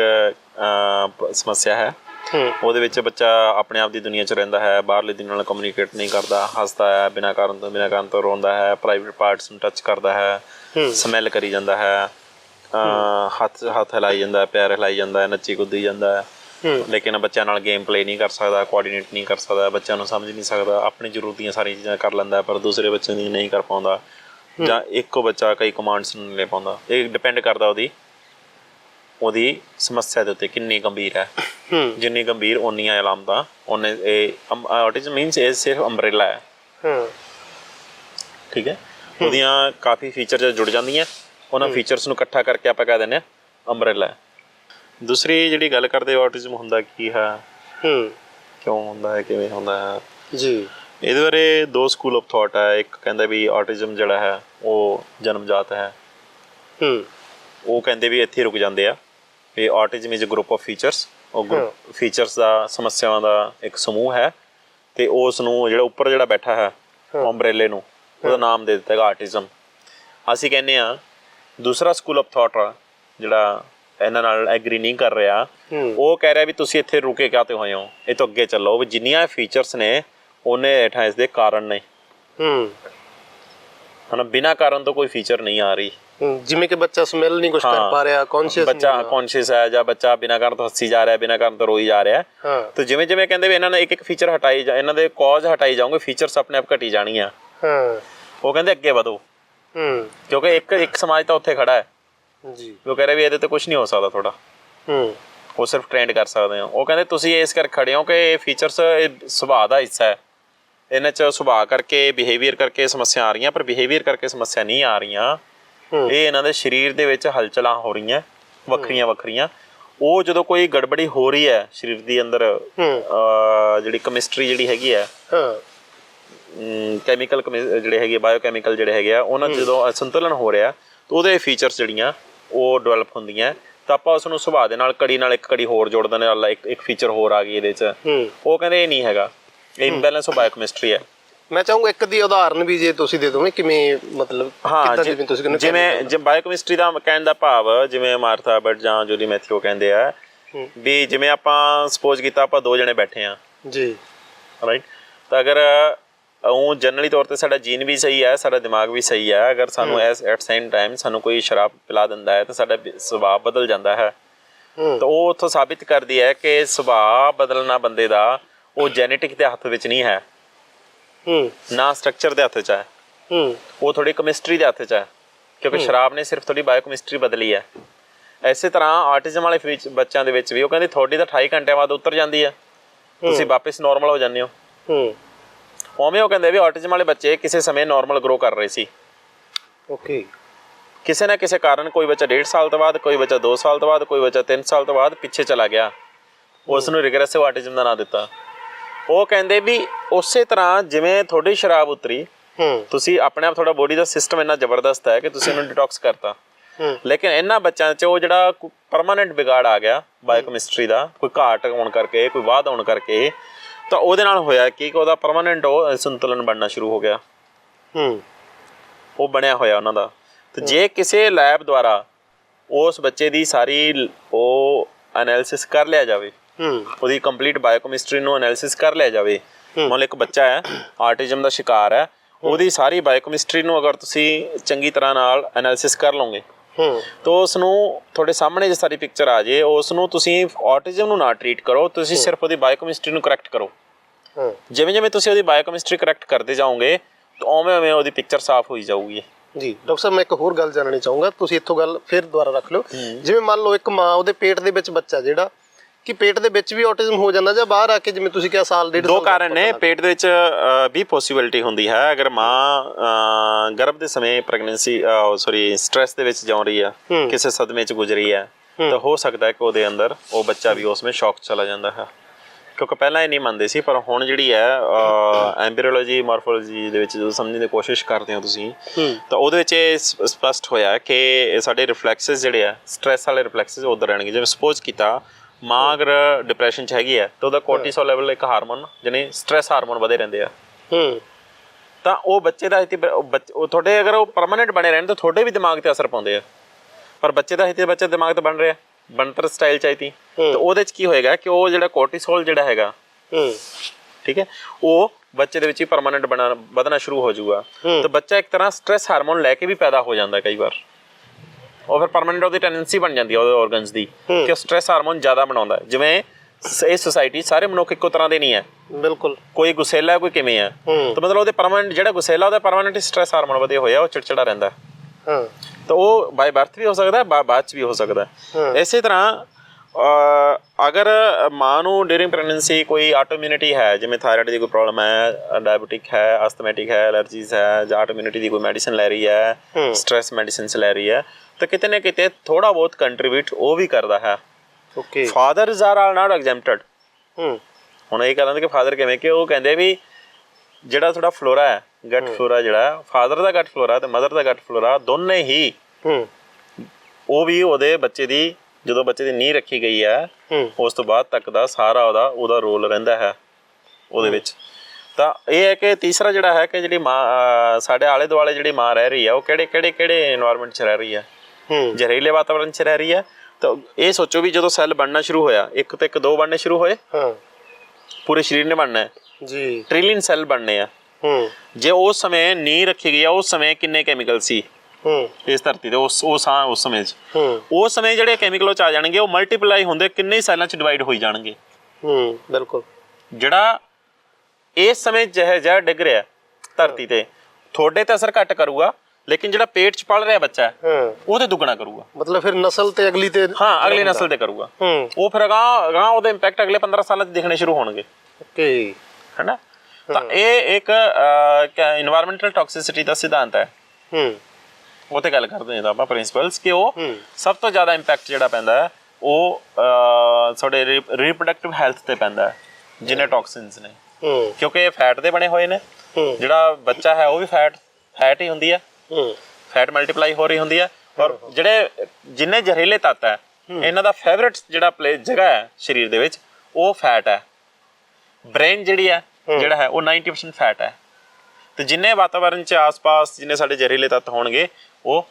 ਸਮੱਸਿਆ ਹੈ। ਹੂੰ। ਉਹਦੇ ਵਿੱਚ ਬੱਚਾ ਆਪਣੇ ਆਪ ਦੀ ਦੁਨੀਆ 'ਚ ਰਹਿੰਦਾ ਹੈ ਬਾਹਰਲੀ ਦੁਨੀਆ ਨਾਲ ਕਮਿਊਨੀਕੇਟ ਨਹੀਂ ਕਰਦਾ ਹੱਸਦਾ ਹੈ ਬਿਨਾਂ ਕਾਰਨ ਤੋਂ ਬਿਨਾਂ ਕਾਰਨ ਤੋਂ ਰੋਂਦਾ ਹੈ ਪ੍ਰਾਈਵੇਟ ਪਾਰਟਸ ਨੂੰ ਟੱਚ ਕਰਦਾ ਹੈ। ਸਮੈਲ ਕਰੀ ਜਾਂਦਾ ਹੈ। ਹੱਥ ਹੱਥ ਹਿਲਾਈ ਜਾਂਦਾ ਹੈ ਪੈਰ ਹਿਲਾਈ ਜਾਂਦਾ ਹੈ ਨੱਚੀ ਕੁੱਦੀ ਜਾਂਦਾ ਹੈ। ਲੇਕਿਨ ਬੱਚਿਆਂ ਨਾਲ ਗੇਮ ਪਲੇ ਨਹੀਂ ਕਰ ਸਕਦਾ ਕੋਆਰਡੀਨੇਟ ਨਹੀਂ ਕਰ ਸਕਦਾ ਬੱਚਿਆਂ ਨੂੰ ਸਮਝ ਨਹੀਂ ਸਕਦਾ ਆਪਣੀ ਜ਼ਰੂਰਤ ਦੀਆਂ ਸਾਰੀਆਂ ਚੀਜ਼ਾਂ ਕਰ ਲੈਂਦਾ ਪਰ ਦੂਸਰੇ ਬੱਚੇ ਦੀ ਨਹੀਂ ਕਰ ਪਾਉਂਦਾ। ਜਾਂ ਇੱਕੋ ਬੱਚਾ ਕਈ ਕਮਾਂਡਸ ਨਹੀਂ ਲੈ ਪਾਉਂਦਾ। ਇਹ ਡਿਪੈਂਡ ਕਰਦਾ ਉਹਦੀ ਉਹਦੀ ਸਮੱਸਿਆ ਦੇ ਉੱਤੇ ਕਿੰਨੀ ਗੰਭੀਰ ਹੈ। ਜਿੰਨੀ ਗੰਭੀਰ ਓਨੀਆਂ ਅਲਾਮਤਾਂ ਉਹਨੇ ਇਹ ਆਟਿਜ਼ਮ ਮੀਨਸ ਇਹ ਸਿਰਫ ਅੰਬ੍ਰੇਲਾ ਹੈ। ਹੂੰ। ਠੀਕ ਹੈ? ਉਹਦੀਆਂ ਕਾਫੀ ਫੀਚਰ ਜੁੜ ਜਾਂਦੀਆਂ ਉਹਨਾਂ ਫੀਚਰਸ ਨੂੰ ਇਕੱਠਾ ਕਰਕੇ ਆਪਾਂ ਕਹਿ ਦਿੰਦੇ ਆ ਅੰਬ੍ਰੇਲਾ ਦੂਸਰੀ ਜਿਹੜੀ ਗੱਲ ਕਰਦੇ ਆਟਿਜ਼ਮ ਹੁੰਦਾ ਕੀ ਹੈ? ਹੂੰ। ਕਿਉਂ ਹੁੰਦਾ ਹੈ ਕਿਵੇਂ ਹੁੰਦਾ ਹੈ? ਜੀ। ਇਹਦੇ ਬਾਰੇ ਦੋ ਸਕੂਲ ਆਫ ਥਾਟ ਹੈ। ਇੱਕ ਕਹਿੰਦਾ ਵੀ ਆਟਿਜ਼ਮ ਜਿਹੜਾ ਹੈ ਉਹ ਜਨਮਜਾਤ ਹੈ। ਹੂੰ। ਉਹ ਕਹਿੰਦੇ ਵੀ ਇੱਥੇ ਰੁਕ ਜਾਂਦੇ ਆ। ਵੀ autism is a group of features ਉਹ ਗਰੁੱਪ ਫੀਚਰਸ ਦਾ ਸਮੱਸਿਆਵਾਂ ਦਾ ਇੱਕ ਸਮੂਹ ਹੈ। ਤੇ ਉਸ ਨੂੰ ਜਿਹੜਾ ਉੱਪਰ ਜਿਹੜਾ ਬੈਠਾ ਹੈ ਅੰਬ੍ਰੇਲੇ ਨੂੰ ਉਹਦਾ ਨਾਮ ਦੇ ਦਿੱਤਾ ਹੈਗਾ ਆਟਿਜ਼ਮ ਅਸੀਂ ਕਹਿੰਦੇ ਆ ਦੂਸਰਾ ਸਕੂਲ ਆਫ ਥਾਟ ਜਿਹੜਾ ਇਹਨਾਂ ਨਾਲ ਐਗਰੀ ਨਹੀਂ ਕਰ ਰਿਹਾ। ਉਹ ਕਹਿ ਰਿਹਾ ਵੀ ਤੁਸੀਂ ਇੱਥੇ ਰੁਕੇ ਕਾਤੇ ਹੋਏ ਹੋ? ਇਹ ਤੋਂ ਅੱਗੇ ਚੱਲੋ। ਵੀ ਜਿੰਨੀਆਂ ਫੀਚਰਸ ਨੇ ਉਹਨੇ ਹੇਠਾਂ ਇਸ ਦੇ ਕਾਰਨ ਨੇ। ਹੂੰ। ਹਨਾ ਬਿਨਾਂ ਕਾਰਨ ਤੋਂ ਕੋਈ ਫੀਚਰ ਨਹੀਂ ਆ ਰਹੀ। ਜਿਵੇਂ ਕਿ ਬੱਚਾ ਸਮੈਲ ਨਹੀਂ ਕੁਝ ਕਰ। ਪਾ ਰਿਹਾ ਕੌਨਸ਼ੀਅਸ ਬੱਚਾ ਕੌਨਸ਼ੀਅਸ ਹੈ ਜਾਂ ਬੱਚਾ ਬਿਨਾਂ ਕਾਰਨ ਤੋਂ ਹੱਸੀ ਜਾ ਰਿਹਾ ਬਿਨਾਂ ਕਾਰਨ ਤੋਂ ਰੋਈ ਜਾ ਰਿਹਾ। ਹਾਂ। ਤੇ ਜਿਵੇਂ ਜਿਵੇਂ ਕਹਿੰਦੇ ਵੀ ਇਹਨਾਂ ਨੇ ਇੱਕ ਇੱਕ ਫੀਚਰ ਹਟਾਈ ਜਾ ਇਹਨਾਂ ਦੇ ਕਾਜ਼ ਹਟਾਈ ਜਾਓਗੇ ਫੀਚਰਸ ਆਪਣੇ ਆਪ ਘਟੀ ਜਾਣੀਆਂ। ਹਾਂ। ਉਹ ਕਹਿੰਦੇ ਅੱਗੇ ਵਧੋ। ਹੂੰ। ਕਿਉਂਕਿ ਇੱਕ ਇੱਕ ਸਮਾਜ ਤਾਂ ਉੱਥੇ ਖੜਾ ਹੈ। ਜੀ। ਉਹ ਕਹਿ ਰਿਹਾ ਵੀ ਇਹਦੇ ਤੇ ਕੁਝ ਨਹੀਂ ਹੋ ਸਕਦਾ ਤੁਹਾਡਾ ਹੂੰ। ਉਹ ਸਿਰਫ ਟ੍ਰੈਂਡ ਕਰ ਸਕਦੇ ਹੋ ਉਹ ਕਹਿੰਦੇ ਤੁਸੀਂ ਇਸ ਕਰ ਖੜੇ ਹੋ ਕਿ ਇਹ ਫੀਚਰਸ ਇਹ ਸੁਭਾਅ ਦਾ ਹਿੱਸਾ ਹੈ। ਇਹਨਾਂ ਚ ਸੁਭਾਅ ਕਰਕੇ ਬਿਹੇਵੀਅਰ ਕਰਕੇ ਸਮੱਸਿਆ ਆ ਰਹੀਆਂ ਪਰ ਬਿਹੇਵੀਅਰ ਕਰਕੇ ਸਮੱਸਿਆ ਨਹੀਂ ਆ ਰਹੀਆਂ। ਇਹ ਇਹਨਾਂ ਦੇ ਸਰੀਰ ਦੇ ਵਿੱਚ ਹਲਚਲਾਂ ਹੋ ਰਹੀਆਂ ਵੱਖਰੀਆਂ ਵੱਖਰੀਆਂ। ਉਹ ਜਦੋਂ ਕੋਈ ਗੜਬੜੀ ਹੋ ਰਹੀ ਹੈ ਸਰੀਰ ਦੇ ਅੰਦਰ ਜਿਹੜੀ ਕੈਮਿਸਟਰੀ ਜਿਹੜੀ ਹੈਗੀ ਹਾਂ। ਕੈਮੀਕਲ ਜਿਹੜੇ ਹੈਗੇ ਬਾਇਓਕੈਮੀਕਲ ਜਿਹੜੇ ਹੈਗੇ ਆ ਉਹਨਾਂ ਜਦੋਂ ਅਸੰਤੁਲਨ ਹੋ ਰਿਹਾ ਤਾਂ ਉਹਦੇ ਫੀਚਰਸ ਜਿਹੜੀਆਂ ਉਹ ਡਿਵੈਲਪ ਹੁੰਦੀਆਂ। ਤਾਂ ਆਪਾਂ ਉਸ ਨੂੰ ਸੁਭਾਅ ਦੇ ਨਾਲ ਕੜੀ ਨਾਲ ਇੱਕ ਕੜੀ ਹੋਰ ਜੋੜ ਦਿੰਦੇ ਨਾਲ ਇੱਕ ਇੱਕ ਫੀਚਰ ਹੋਰ ਆ ਗਈ ਇਹਦੇ 'ਚ। ਉਹ ਕਹਿੰਦੇ ਇਹ ਨਹੀਂ ਹੈਗਾ। ਇਹ ਇੰਬੈਲੈਂਸ ਆਫ ਬਾਇਓਕੈਮਿਸਟਰੀ ਹੈ। ਮੈਂ ਚਾਹੂੰਗਾ ਇੱਕ ਦੀ ਉਦਾਹਰਨ ਵੀ ਜੇ ਤੁਸੀਂ ਦੇ ਦੋਵੇਂ ਕਿਵੇਂ ਮਤਲਬ ਕਿੱਦਾਂ ਜਿਵੇਂ ਤੁਸੀਂ ਕਹਿੰਦੇ ਜਿਵੇਂ ਜੇ ਬਾਇਓਕੈਮਿਸਟਰੀ ਦਾ ਕਹਿਣ ਦਾ ਭਾਵ ਜਿਵੇਂ ਮਾਰਥਾ ਬਰਟ ਜਾਂ ਜੂਲੀ ਮੈਥਿਓ ਕਹਿੰਦੇ ਆ। ਵੀ ਜਿਵੇਂ ਆਪਾਂ ਸਪੋਜ਼ ਕੀਤਾ ਆਪਾਂ ਦੋ ਜਣੇ ਬੈਠੇ ਆ। ਜੀ। ਰਾਈਟ ਤਾਂ ਅਗਰ ਉਹ ਜਨਰਲੀ ਤੌਰ ਤੇ ਸਾਡਾ ਜੀਨ ਵੀ ਸਹੀ ਹੈ ਸਾਡਾ ਦਿਮਾਗ ਵੀ ਸਹੀ ਹੈ। ਅਗਰ ਸਾਨੂੰ ਐਸ ਐਟ ਸੇਮ ਟਾਈਮ ਸਾਨੂੰ ਕੋਈ ਸ਼ਰਾਬ ਪਿਲਾ ਦਿੰਦਾ ਹੈ ਤਾਂ ਸਾਡਾ ਸੁਭਾਅ ਬਦਲ ਜਾਂਦਾ ਹੈ। ਤਾਂ ਉਹ ਉੱਥੋਂ ਸਾਬਿਤ ਕਰਦੀ ਹੈ ਕਿ ਸੁਭਾਅ ਬਦਲਣਾ ਬੰਦੇ ਦਾ ਉਹ ਜੈਨੇਟਿਕ ਦੇ ਹੱਥ ਵਿੱਚ ਨਹੀਂ ਹੈ। ਹੂੰ। ਨਾ ਸਟਰਕਚਰ ਦੇ ਹੱਥ 'ਚ ਹੈ। ਹੂੰ। ਉਹ ਥੋੜੀ ਕੈਮਿਸਟਰੀ ਦੇ ਹੱਥ 'ਚ ਹੈ ਕਿਉਂਕਿ ਸ਼ਰਾਬ ਨੇ ਸਿਰਫ ਥੋੜੀ ਬਾਇਓਕੈਮਿਸਟਰੀ ਬਦਲੀ ਹੈ। ਐਸੇ ਤਰ੍ਹਾਂ ਆਰਟਿਜ਼ਮ ਵਾਲੇ ਵਿੱਚ ਬੱਚਿਆਂ ਦੇ ਵਿੱਚ ਵੀ ਉਹ ਕਹਿੰਦੇ ਤੁਹਾਡੀ ਤਾਂ 28 ਘੰਟਿਆਂ ਬਾਅਦ ਉਤਰ ਜਾਂਦੀ ਹੈ। ਤੁਸੀਂ ਵਾਪਸ ਨਾਰਮਲ ਹੋ ਜਾਂਦੇ ਹੋ। ਹੂੰ। ਉਵੇਂ ਉਹ ਕਹਿੰਦੇ ਵੀ ਆਟਿਜ਼ਮ ਵਾਲੇ ਬੱਚੇ ਕਿਸੇ ਸਮੇਂ ਨਾਰਮਲ ਗਰੋ ਕਰ ਰਹੇ ਸੀ। ਓਕੇ ਕਿਸੇ ਨਾ ਕਿਸੇ ਕਾਰਨ ਕੋਈ ਬੱਚਾ 1.5 ਸਾਲ ਤੋਂ ਬਾਅਦ ਕੋਈ ਬੱਚਾ 2 ਸਾਲ ਤੋਂ ਬਾਅਦ ਕੋਈ ਬੱਚਾ 3 ਸਾਲ ਤੋਂ ਬਾਅਦ ਪਿੱਛੇ ਚਲਾ ਗਿਆ। ਉਸ ਨੂੰ ਰਿਗਰੈਸਿਵ ਆਟਿਜ਼ਮ ਦਾ ਨਾਂ ਦਿੱਤਾ। ਉਹ ਕਹਿੰਦੇ ਵੀ ਉਸੇ ਤਰ੍ਹਾਂ ਜਿਵੇਂ ਤੁਹਾਡੀ ਸ਼ਰਾਬ ਉਤਰੀ ਹੂੰ। ਤੁਸੀਂ ਆਪਣੇ ਆਪ ਤੁਹਾਡਾ ਬੋਡੀ ਦਾ ਸਿਸਟਮ ਇੰਨਾ ਜ਼ਬਰਦਸਤ ਹੈ ਕਿ ਤੁਸੀਂ ਉਹਨੂੰ ਡਿਟੌਕਸ ਕਰਤਾ। ਹੂੰ। ਲੇਕਿਨ ਇਹਨਾਂ ਬੱਚਿਆਂ 'ਚ ਉਹ ਜਿਹੜਾ ਪਰਮਾਨੈਂਟ ਵਿਗਾੜ ਆ ਗਿਆ ਬਾਇਓਕੈਮਿਸਟਰੀ ਦਾ ਕੋਈ ਘਾਟ ਹੋਣ ਕਰਕੇ ਕੋਈ ਵਾਧ ਹੋਣ ਕਰਕੇ ਤਾਂ ਉਹਦੇ ਨਾਲ ਹੋਇਆ ਕੀ ਉਹਦਾ ਪਰਮਾਨੈਂਟ ਉਹ ਸੰਤੁਲਨ ਬਣਨਾ ਸ਼ੁਰੂ ਹੋ ਗਿਆ। ਹੂੰ। ਉਹ ਬਣਿਆ ਹੋਇਆ ਉਹਨਾਂ ਦਾ। ਤੇ ਜੇ ਕਿਸੇ ਲੈਬ ਦੁਆਰਾ ਉਸ ਬੱਚੇ ਦੀ ਸਾਰੀ ਉਹ ਐਨਾਲਿਸਿਸ ਕਰ ਲਿਆ ਜਾਵੇ ਹੂੰ। ਉਹਦੀ ਕੰਪਲੀਟ ਬਾਇਓਕੈਮਿਸਟਰੀ ਨੂੰ ਐਨਾਲਿਸਿਸ ਕਰ ਲਿਆ ਜਾਵੇ ਮੰਨ ਲਓ ਇੱਕ ਬੱਚਾ ਹੈ ਆਰਟਿਜ਼ਮ ਦਾ ਸ਼ਿਕਾਰ ਹੈ ਉਹਦੀ ਸਾਰੀ ਬਾਇਓਕੈਮਿਸਟਰੀ ਨੂੰ ਅਗਰ ਤੁਸੀਂ ਚੰਗੀ ਤਰ੍ਹਾਂ ਨਾਲ ਐਨਾਲਿਸਿਸ ਕਰ ਲਓਗੇ ਤਾਂ ਉਸ ਨੂੰ ਤੁਹਾਡੇ ਸਾਹਮਣੇ ਜੇ ਸਾਰੀ ਪਿਕਚਰ ਆ ਜੇ ਉਸ ਨੂੰ ਤੁਸੀਂ ਆਟਿਜ਼ਮ ਨੂੰ ਨਾ ਟਰੀਟ ਕਰੋ ਤੁਸੀਂ ਸਿਰਫ ਉਹਦੀ ਬਾਇਓਕੈਮਿਸਟਰੀ ਨੂੰ ਕਰੈਕਟ ਕਰੋ। ਹੂੰ। ਜਿਵੇਂ ਜਿਵੇਂ ਤੁਸੀਂ ਉਹਦੀ ਬਾਇਓਕੈਮਿਸਟਰੀ ਕਰੈਕਟ ਕਰਦੇ ਜਾਓਗੇ ਤਾਂ ਉਵੇਂ ਉਵੇਂ ਉਹਦੀ ਪਿਕਚਰ ਸਾਫ਼ ਹੋਈ ਜਾਊਗੀ। ਜੀ ਡਾਕਟਰ ਸਾਹਿਬ ਮੈਂ ਇੱਕ ਹੋਰ ਗੱਲ ਜਾਣਨੀ ਚਾਹੂੰਗਾ ਤੁਸੀਂ ਇੱਥੋਂ ਗੱਲ ਫਿਰ ਦੁਬਾਰਾ ਰੱਖ ਲਿਓ। ਜਿਵੇਂ ਮੰਨ ਲਓ ਇੱਕ ਮਾਂ ਉਹਦੇ ਪੇਟ ਦੇ ਵਿੱਚ ਬੱਚਾ ਜਿਹੜਾ ਕਿ ਪੇਟ ਦੇ ਵਿੱਚ ਵੀ ਆਟਿਜ਼ਮ ਹੋ ਜਾਂਦਾ ਜਾਂ ਬਾਹਰ ਆ ਕੇ ਜਿਵੇਂ ਤੁਸੀਂ ਕਿਹਾ ਸਾਲ ਡੇਢ ਦੋ ਕਾਰਨ ਨੇ ਪੇਟ ਦੇ ਵਿੱਚ ਵੀ ਪੋਸਿਬਿਲਿਟੀ ਹੁੰਦੀ ਹੈ। ਅਗਰ ਮਾਂ ਗਰਭ ਦੇ ਸਮੇਂ ਪ੍ਰੈਗਨੈਂਸੀ ਸੌਰੀ ਸਟ੍ਰੈਸ ਦੇ ਵਿੱਚ ਜਾ ਰਹੀ ਆ। ਕਿਸੇ ਸਦਮੇ ਚ ਗੁਜ਼ਰੀ ਹੈ ਤਾਂ ਹੋ ਸਕਦਾ ਹੈ ਕਿ ਉਹਦੇ ਅੰਦਰ ਉਹ ਬੱਚਾ ਵੀ ਉਸ ਵਿੱਚ ਸ਼ੌਕ ਚਲਾ ਜਾਂਦਾ ਹੈ। ਕਿਉਂਕਿ ਪਹਿਲਾਂ ਇਹ ਨਹੀਂ ਮੰਨਦੇ ਸੀ ਪਰ ਹੁਣ ਜਿਹੜੀ ਹੈ ਐਮਬਰੀਓਲੋਜੀ ਮਾਰਫੋਲੋਜੀ ਦੇ ਵਿੱਚ ਜਦੋਂ ਸਮਝਣ ਦੀ ਕੋਸ਼ਿਸ਼ ਕਰਦੇ ਹੋ ਤੁਸੀਂ ਤਾਂ ਉਹਦੇ ਵਿੱਚ ਇਹ ਸਪਸ਼ਟ ਹੋਇਆ ਕਿ ਸਾਡੇ ਰਿਫਲੈਕਸਸ ਜਿਹੜੇ ਆ ਸਟ੍ਰੈਸ ਵਾਲੇ ਰਿਫਲੈਕਸਸ ਉਧਰ ਰਹਿਣਗੇ। ਜਿਵੇਂ ਸਪੋਜ਼ ਕੀਤਾ ਮਾਂ ਅਗਰ ਡਿਪਰੈਸ਼ਨ ਚ ਹੈਗੀ ਹੈ ਤਾਂ ਉਹਦਾ ਕੋਰਟੀਸੋਲ ਲੈਵਲ ਇੱਕ ਹਾਰਮੋਨ ਜਿਹਨੇ ਸਟ੍ਰੈਸ ਹਾਰਮੋਨ ਵਧੇ ਰਹਿੰਦੇ ਆ। ਹੂੰ। ਤਾਂ ਉਹ ਬੱਚੇ ਦਾ ਹਿੱਤੇ ਉਹ ਤੁਹਾਡੇ ਅਗਰ ਉਹ ਪਰਮਾਨੈਂਟ ਬਣੇ ਰਹਿਣ ਤਾਂ ਤੁਹਾਡੇ ਵੀ ਦਿਮਾਗ ਤੇ ਅਸਰ ਪਾਉਂਦੇ ਆ। ਪਰ ਬੱਚੇ ਦਾ ਹਿੱਤੇ ਬੱਚੇ ਦਿਮਾਗ ਤੇ ਬਣ ਰਿਹਾ ਬਣਤਰ ਸਟਾਈਲ ਚਾਹੀਦੀ ਤਾਂ। ਉਹਦੇ ਚ ਕੀ ਹੋਏਗਾ ਕਿ ਉਹ ਜਿਹੜਾ ਕੋਰਟੀਸੋਲ ਜਿਹੜਾ ਹੈਗਾ ਹੂੰ। ਠੀਕ ਹੈ ਉਹ ਬੱਚੇ ਦੇ ਵਿੱਚ ਹੀ ਪਰਮਾਨੈਂਟ ਬਣਾ ਵਧਣਾ ਸ਼ੁਰੂ ਹੋ ਜਾਊਗਾ। ਤਾਂ ਬੱਚਾ ਇੱਕ ਤਰ੍ਹਾਂ ਸਟ੍ਰੈਸ ਹਾਰਮੋਨ ਲੈ ਕੇ ਵੀ ਪੈਦਾ ਹੋ ਜਾਂਦਾ ਕਈ ਵਾਰ। ਉਹ ਫਿਰ ਪਰਮਾਨੈਂਟ ਉਹਦੀ ਟੈਂਡੈਂਸੀ ਬਣ ਜਾਂਦੀ ਹੈ ਉਹਦੇ ਆਰਗਨਸ ਦੀ ਕਿ ਉਹ ਸਟ੍ਰੈਸ ਹਾਰਮੋਨ ਜ਼ਿਆਦਾ ਬਣਾਉਂਦਾ ਹੈ। ਜਿਵੇਂ ਇਹ ਸੋਸਾਇਟੀ ਸਾਰੇ ਮਨੁੱਖ ਇੱਕੋ ਤਰ੍ਹਾਂ ਦੇ ਨਹੀਂ ਹੈ। ਬਿਲਕੁਲ। ਕੋਈ ਗੁਸੇਲਾ ਹੈ, ਕੋਈ ਕਿਵੇਂ ਹੈ। ਤਾਂ ਮਤਲਬ ਉਹਦੇ ਪਰਮਾਨੈਂਟ ਜਿਹੜਾ ਗੁਸੇਲਾ ਉਹਦਾ ਪਰਮਾਨੈਂਟ ਸਟ੍ਰੈਸ ਹਾਰਮੋਨ ਵਧੇ ਹੋਇਆ ਉਹ ਚਿੜਚਿੜਾ ਰਹਿੰਦਾ ਹੈ। ਤਾਂ ਉਹ ਬਾਈ ਬਰਥ ਵੀ ਹੋ ਸਕਦਾ ਹੈ ਬਾਅਦ ਚ ਵੀ ਹੋ ਸਕਦਾ ਹੈ। ਇਸੇ ਤਰ੍ਹਾਂ ਅਗਰ ਮਾਂ ਨੂੰ ਡਿਊਰਿੰਗ ਪ੍ਰੈਗਨੈਂਸੀ ਕੋਈ ਆਟੋਇਮਿਊਨਿਟੀ ਹੈ ਜਿਵੇਂ ਥਾਇਰਾਇਡ ਦੀ ਕੋਈ ਪ੍ਰੋਬਲਮ ਹੈ ਡਾਇਬੀਟਿਕ ਹੈ ਅਸਥਮੈਟਿਕ ਹੈ ਐਲਰਜੀਜ਼ ਹੈ ਜਾਂ ਆਟੋਇਮਿਊਨਿਟੀ ਦੀ ਕੋਈ ਮੈਡੀਸਿਨ ਲੈ ਰਹੀ ਹੈ ਸਟ੍ਰੈਸ ਮੈਡੀਸਿਨਸ ਲੈ ਰਹੀ ਹੈ ਤਾਂ ਕਿਤੇ ਨਾ ਕਿਤੇ ਥੋੜਾ ਬਹੁਤ ਕੰਟਰੀਬਿਊਟ ਉਹ ਵੀ ਕਰਦਾ ਹੈ। Okay fathers are not exempted hmm. ਹੁਣ ਇਹ ਕਹਿੰਦੇ ਕਿ ਫਾਦਰ ਕਿਵੇਂ ਕਿ ਉਹ ਕਹਿੰਦੇ ਵੀ ਜਿਹੜਾ ਤੁਹਾਡਾ ਫਲੋਰਾ ਹੈ ਗਟ ਫਲੋਰਾ ਜਿਹੜਾ ਫਾਦਰ ਦਾ ਗਟ ਫਲੋਰਾ ਤੇ ਮਦਰ ਦਾ ਗਟ ਫਲੋਰਾ ਦੋਨੇ ਹੀ ਹੂੰ। ਉਹ ਵੀ ਉਹਦੇ ਬੱਚੇ ਦੀ ਜਦੋਂ ਬੱਚੇ ਦੀ ਨੀਂਹ ਰੱਖੀ ਗਈ ਹੈ ਉਸ ਤੋਂ ਬਾਅਦ ਤੱਕ ਦਾ ਸਾਰਾ ਉਹਦਾ ਉਹਦਾ ਰੋਲ ਰਹਿੰਦਾ ਹੈ ਉਹਦੇ ਵਿੱਚ। ਤਾਂ ਇਹ ਹੈ ਕਿ ਤੀਸਰਾ ਜਿਹੜਾ ਹੈ ਕਿ ਜਿਹੜੀ ਮਾਂ ਸਾਡੇ ਆਲੇ ਦੁਆਲੇ ਜਿਹੜੀ ਮਾਂ ਰਹਿ ਰਹੀ ਹੈ ਉਹ ਕਿਹੜੇ ਕਿਹੜੇ ਕਿਹੜੇ এনवायरमेंट 'ਚ ਰਹਿ ਰਹੀ ਹੈ? ਜ਼ਹਿਰੀਲੇ ਵਾਤਾਵਰਣ 'ਚ ਰਹਿ ਰਹੀ ਹੈ। ਤਾਂ ਇਹ ਸੋਚੋ ਵੀ ਜਦੋਂ ਸੈੱਲ ਬਣਨਾ ਸ਼ੁਰੂ ਹੋਇਆ ਇੱਕ ਤੋਂ ਇੱਕ ਦੋ ਬਣਨੇ ਸ਼ੁਰੂ ਹੋਏ ਹਾਂ। ਪੂਰੇ ਸਰੀਰ ਨੇ ਬਣਨਾ ਹੈ। ਜੀ। ਟ੍ਰਿਲੀਅਨ ਸੈੱਲ ਬਣਨੇ ਆ। ਹੂੰ। ਜੇ ਉਸ ਸਮੇਂ ਨੀਂਹ ਰੱਖੀ ਗਈ ਆ ਉਸ ਸਮੇਂ ਕਿੰਨੇ ਕੈਮੀਕਲ ਸੀ? ਹੂੰ। ਇਸ ਧਰਤੀ ਤੇ ਉਸ ਉਸ ਸਾਂ ਉਸ ਸਮੇਂ 'ਚ। ਹੂੰ। ਉਸ ਸਮੇਂ ਜਿਹੜੇ ਕੈਮੀਕਲ 'ਚ ਆ ਜਾਣਗੇ ਉਹ ਮਲਟੀਪਲਾਈ ਹੁੰਦੇ ਕਿੰਨੇ ਸੈੱਲਾਂ 'ਚ ਡਿਵਾਈਡ ਹੋਈ ਜਾਣਗੇ। ਹੂੰ ਬਿਲਕੁਲ। ਜਿਹੜਾ ਇਸ ਸਮੇਂ ਜਿਹੇ ਜਿਹਾ ਡਿੱਗ ਰਿਹਾ ਧਰਤੀ ਤੇ ਤੁਹਾਡੇ ਤੇ ਅਸਰ ਘੱਟ ਕਰੂਗਾ। ਲੇਕਿਨ ਜਿਹੜਾ ਪੇਟ 'ਚ ਪਲ ਰਿਹਾ ਬੱਚਾ ਹਾਂ ਉਹ ਦੁੱਗਣਾ ਕਰੂਗਾ। ਮਤਲਬ ਫਿਰ ਨਸਲ ਤੇ ਅਗਲੀ ਤੇ ਹਾਂ ਅਗਲੀ ਨਸਲ ਤੇ ਕਰੂਗਾ। ਹੂੰ। ਉਹ ਫਿਰ ਅਗਾ ਅਗਾ ਉਹਦੇ ਇੰਪੈਕਟ ਅਗਲੇ 15 ਸਾਲਾਂ 'ਚ ਦਿਖਣੇ ਸ਼ੁਰੂ ਹੋਣਗੇ। ਓਕੇ। ਹੈਨਾ? ਤਾਂ ਇਹ ਇੱਕ এনवायरमेंटਲ ਟੌਕਸਿਸਿਟੀ ਦਾ ਸਿਧਾਂਤ ਹੈ। ਹੂੰ। ਉਹ ਗੱਲ ਕਰਦੇ ਹਾਂ ਆਪਾਂ ਪ੍ਰਿੰਸੀਪਲਸ ਕਿ ਉਹ ਸਭ ਤੋਂ ਜ਼ਿਆਦਾ ਇੰਪੈਕਟ ਜਿਹੜਾ ਪੈਂਦਾ ਹੈ ਉਹ ਸਾਡੇ ਰੀਪਰੋਡਕਟਿਵ ਹੈਲਥ ਤੇ ਪੈਂਦਾ ਹੈ ਜਿਹਨੇ ਟੌਕਸਿਨਸ ਨੇ। ਕਿਉਂਕਿ ਇਹ ਫੈਟ ਦੇ ਬਣੇ ਹੋਏ ਨੇ। ਜਿਹੜਾ ਬੱਚਾ ਹੈ ਉਹ ਵੀ ਫੈਟ ਫੈਟ ਹੀ ਹੁੰਦੀ ਹੈ। ਫੈਟ ਮਲਟੀਪਲਾਈ ਹੋ ਰਹੀ ਹੁੰਦੀ ਹੈ ਔਰ ਜਿਹੜੇ ਜਿੰਨੇ ਜ਼ਹਿਰੀਲੇ ਤੱਤ ਹੈ ਇਹਨਾਂ ਦਾ ਫੇਵਰਿਟ ਜਿਹੜਾ ਪਲੇ ਜਗ੍ਹਾ ਹੈ ਸਰੀਰ ਦੇ ਵਿੱਚ ਉਹ ਫੈਟ ਹੈ। ਬ੍ਰੇਨ ਜਿਹੜੀ ਹੈ ਜਿਹੜਾ ਹੈ ਉਹ 90% ਫੈਟ ਹੈ। ਤੇ ਜਿੰਨੇ ਵਾਤਾਵਰਣ ਚ ਆਸ-ਪਾਸ ਜਿੰਨੇ ਸਾਡੇ ਜ਼ਹਿਰੀਲੇ ਤੱਤ ਹੋਣਗੇ ਉਹ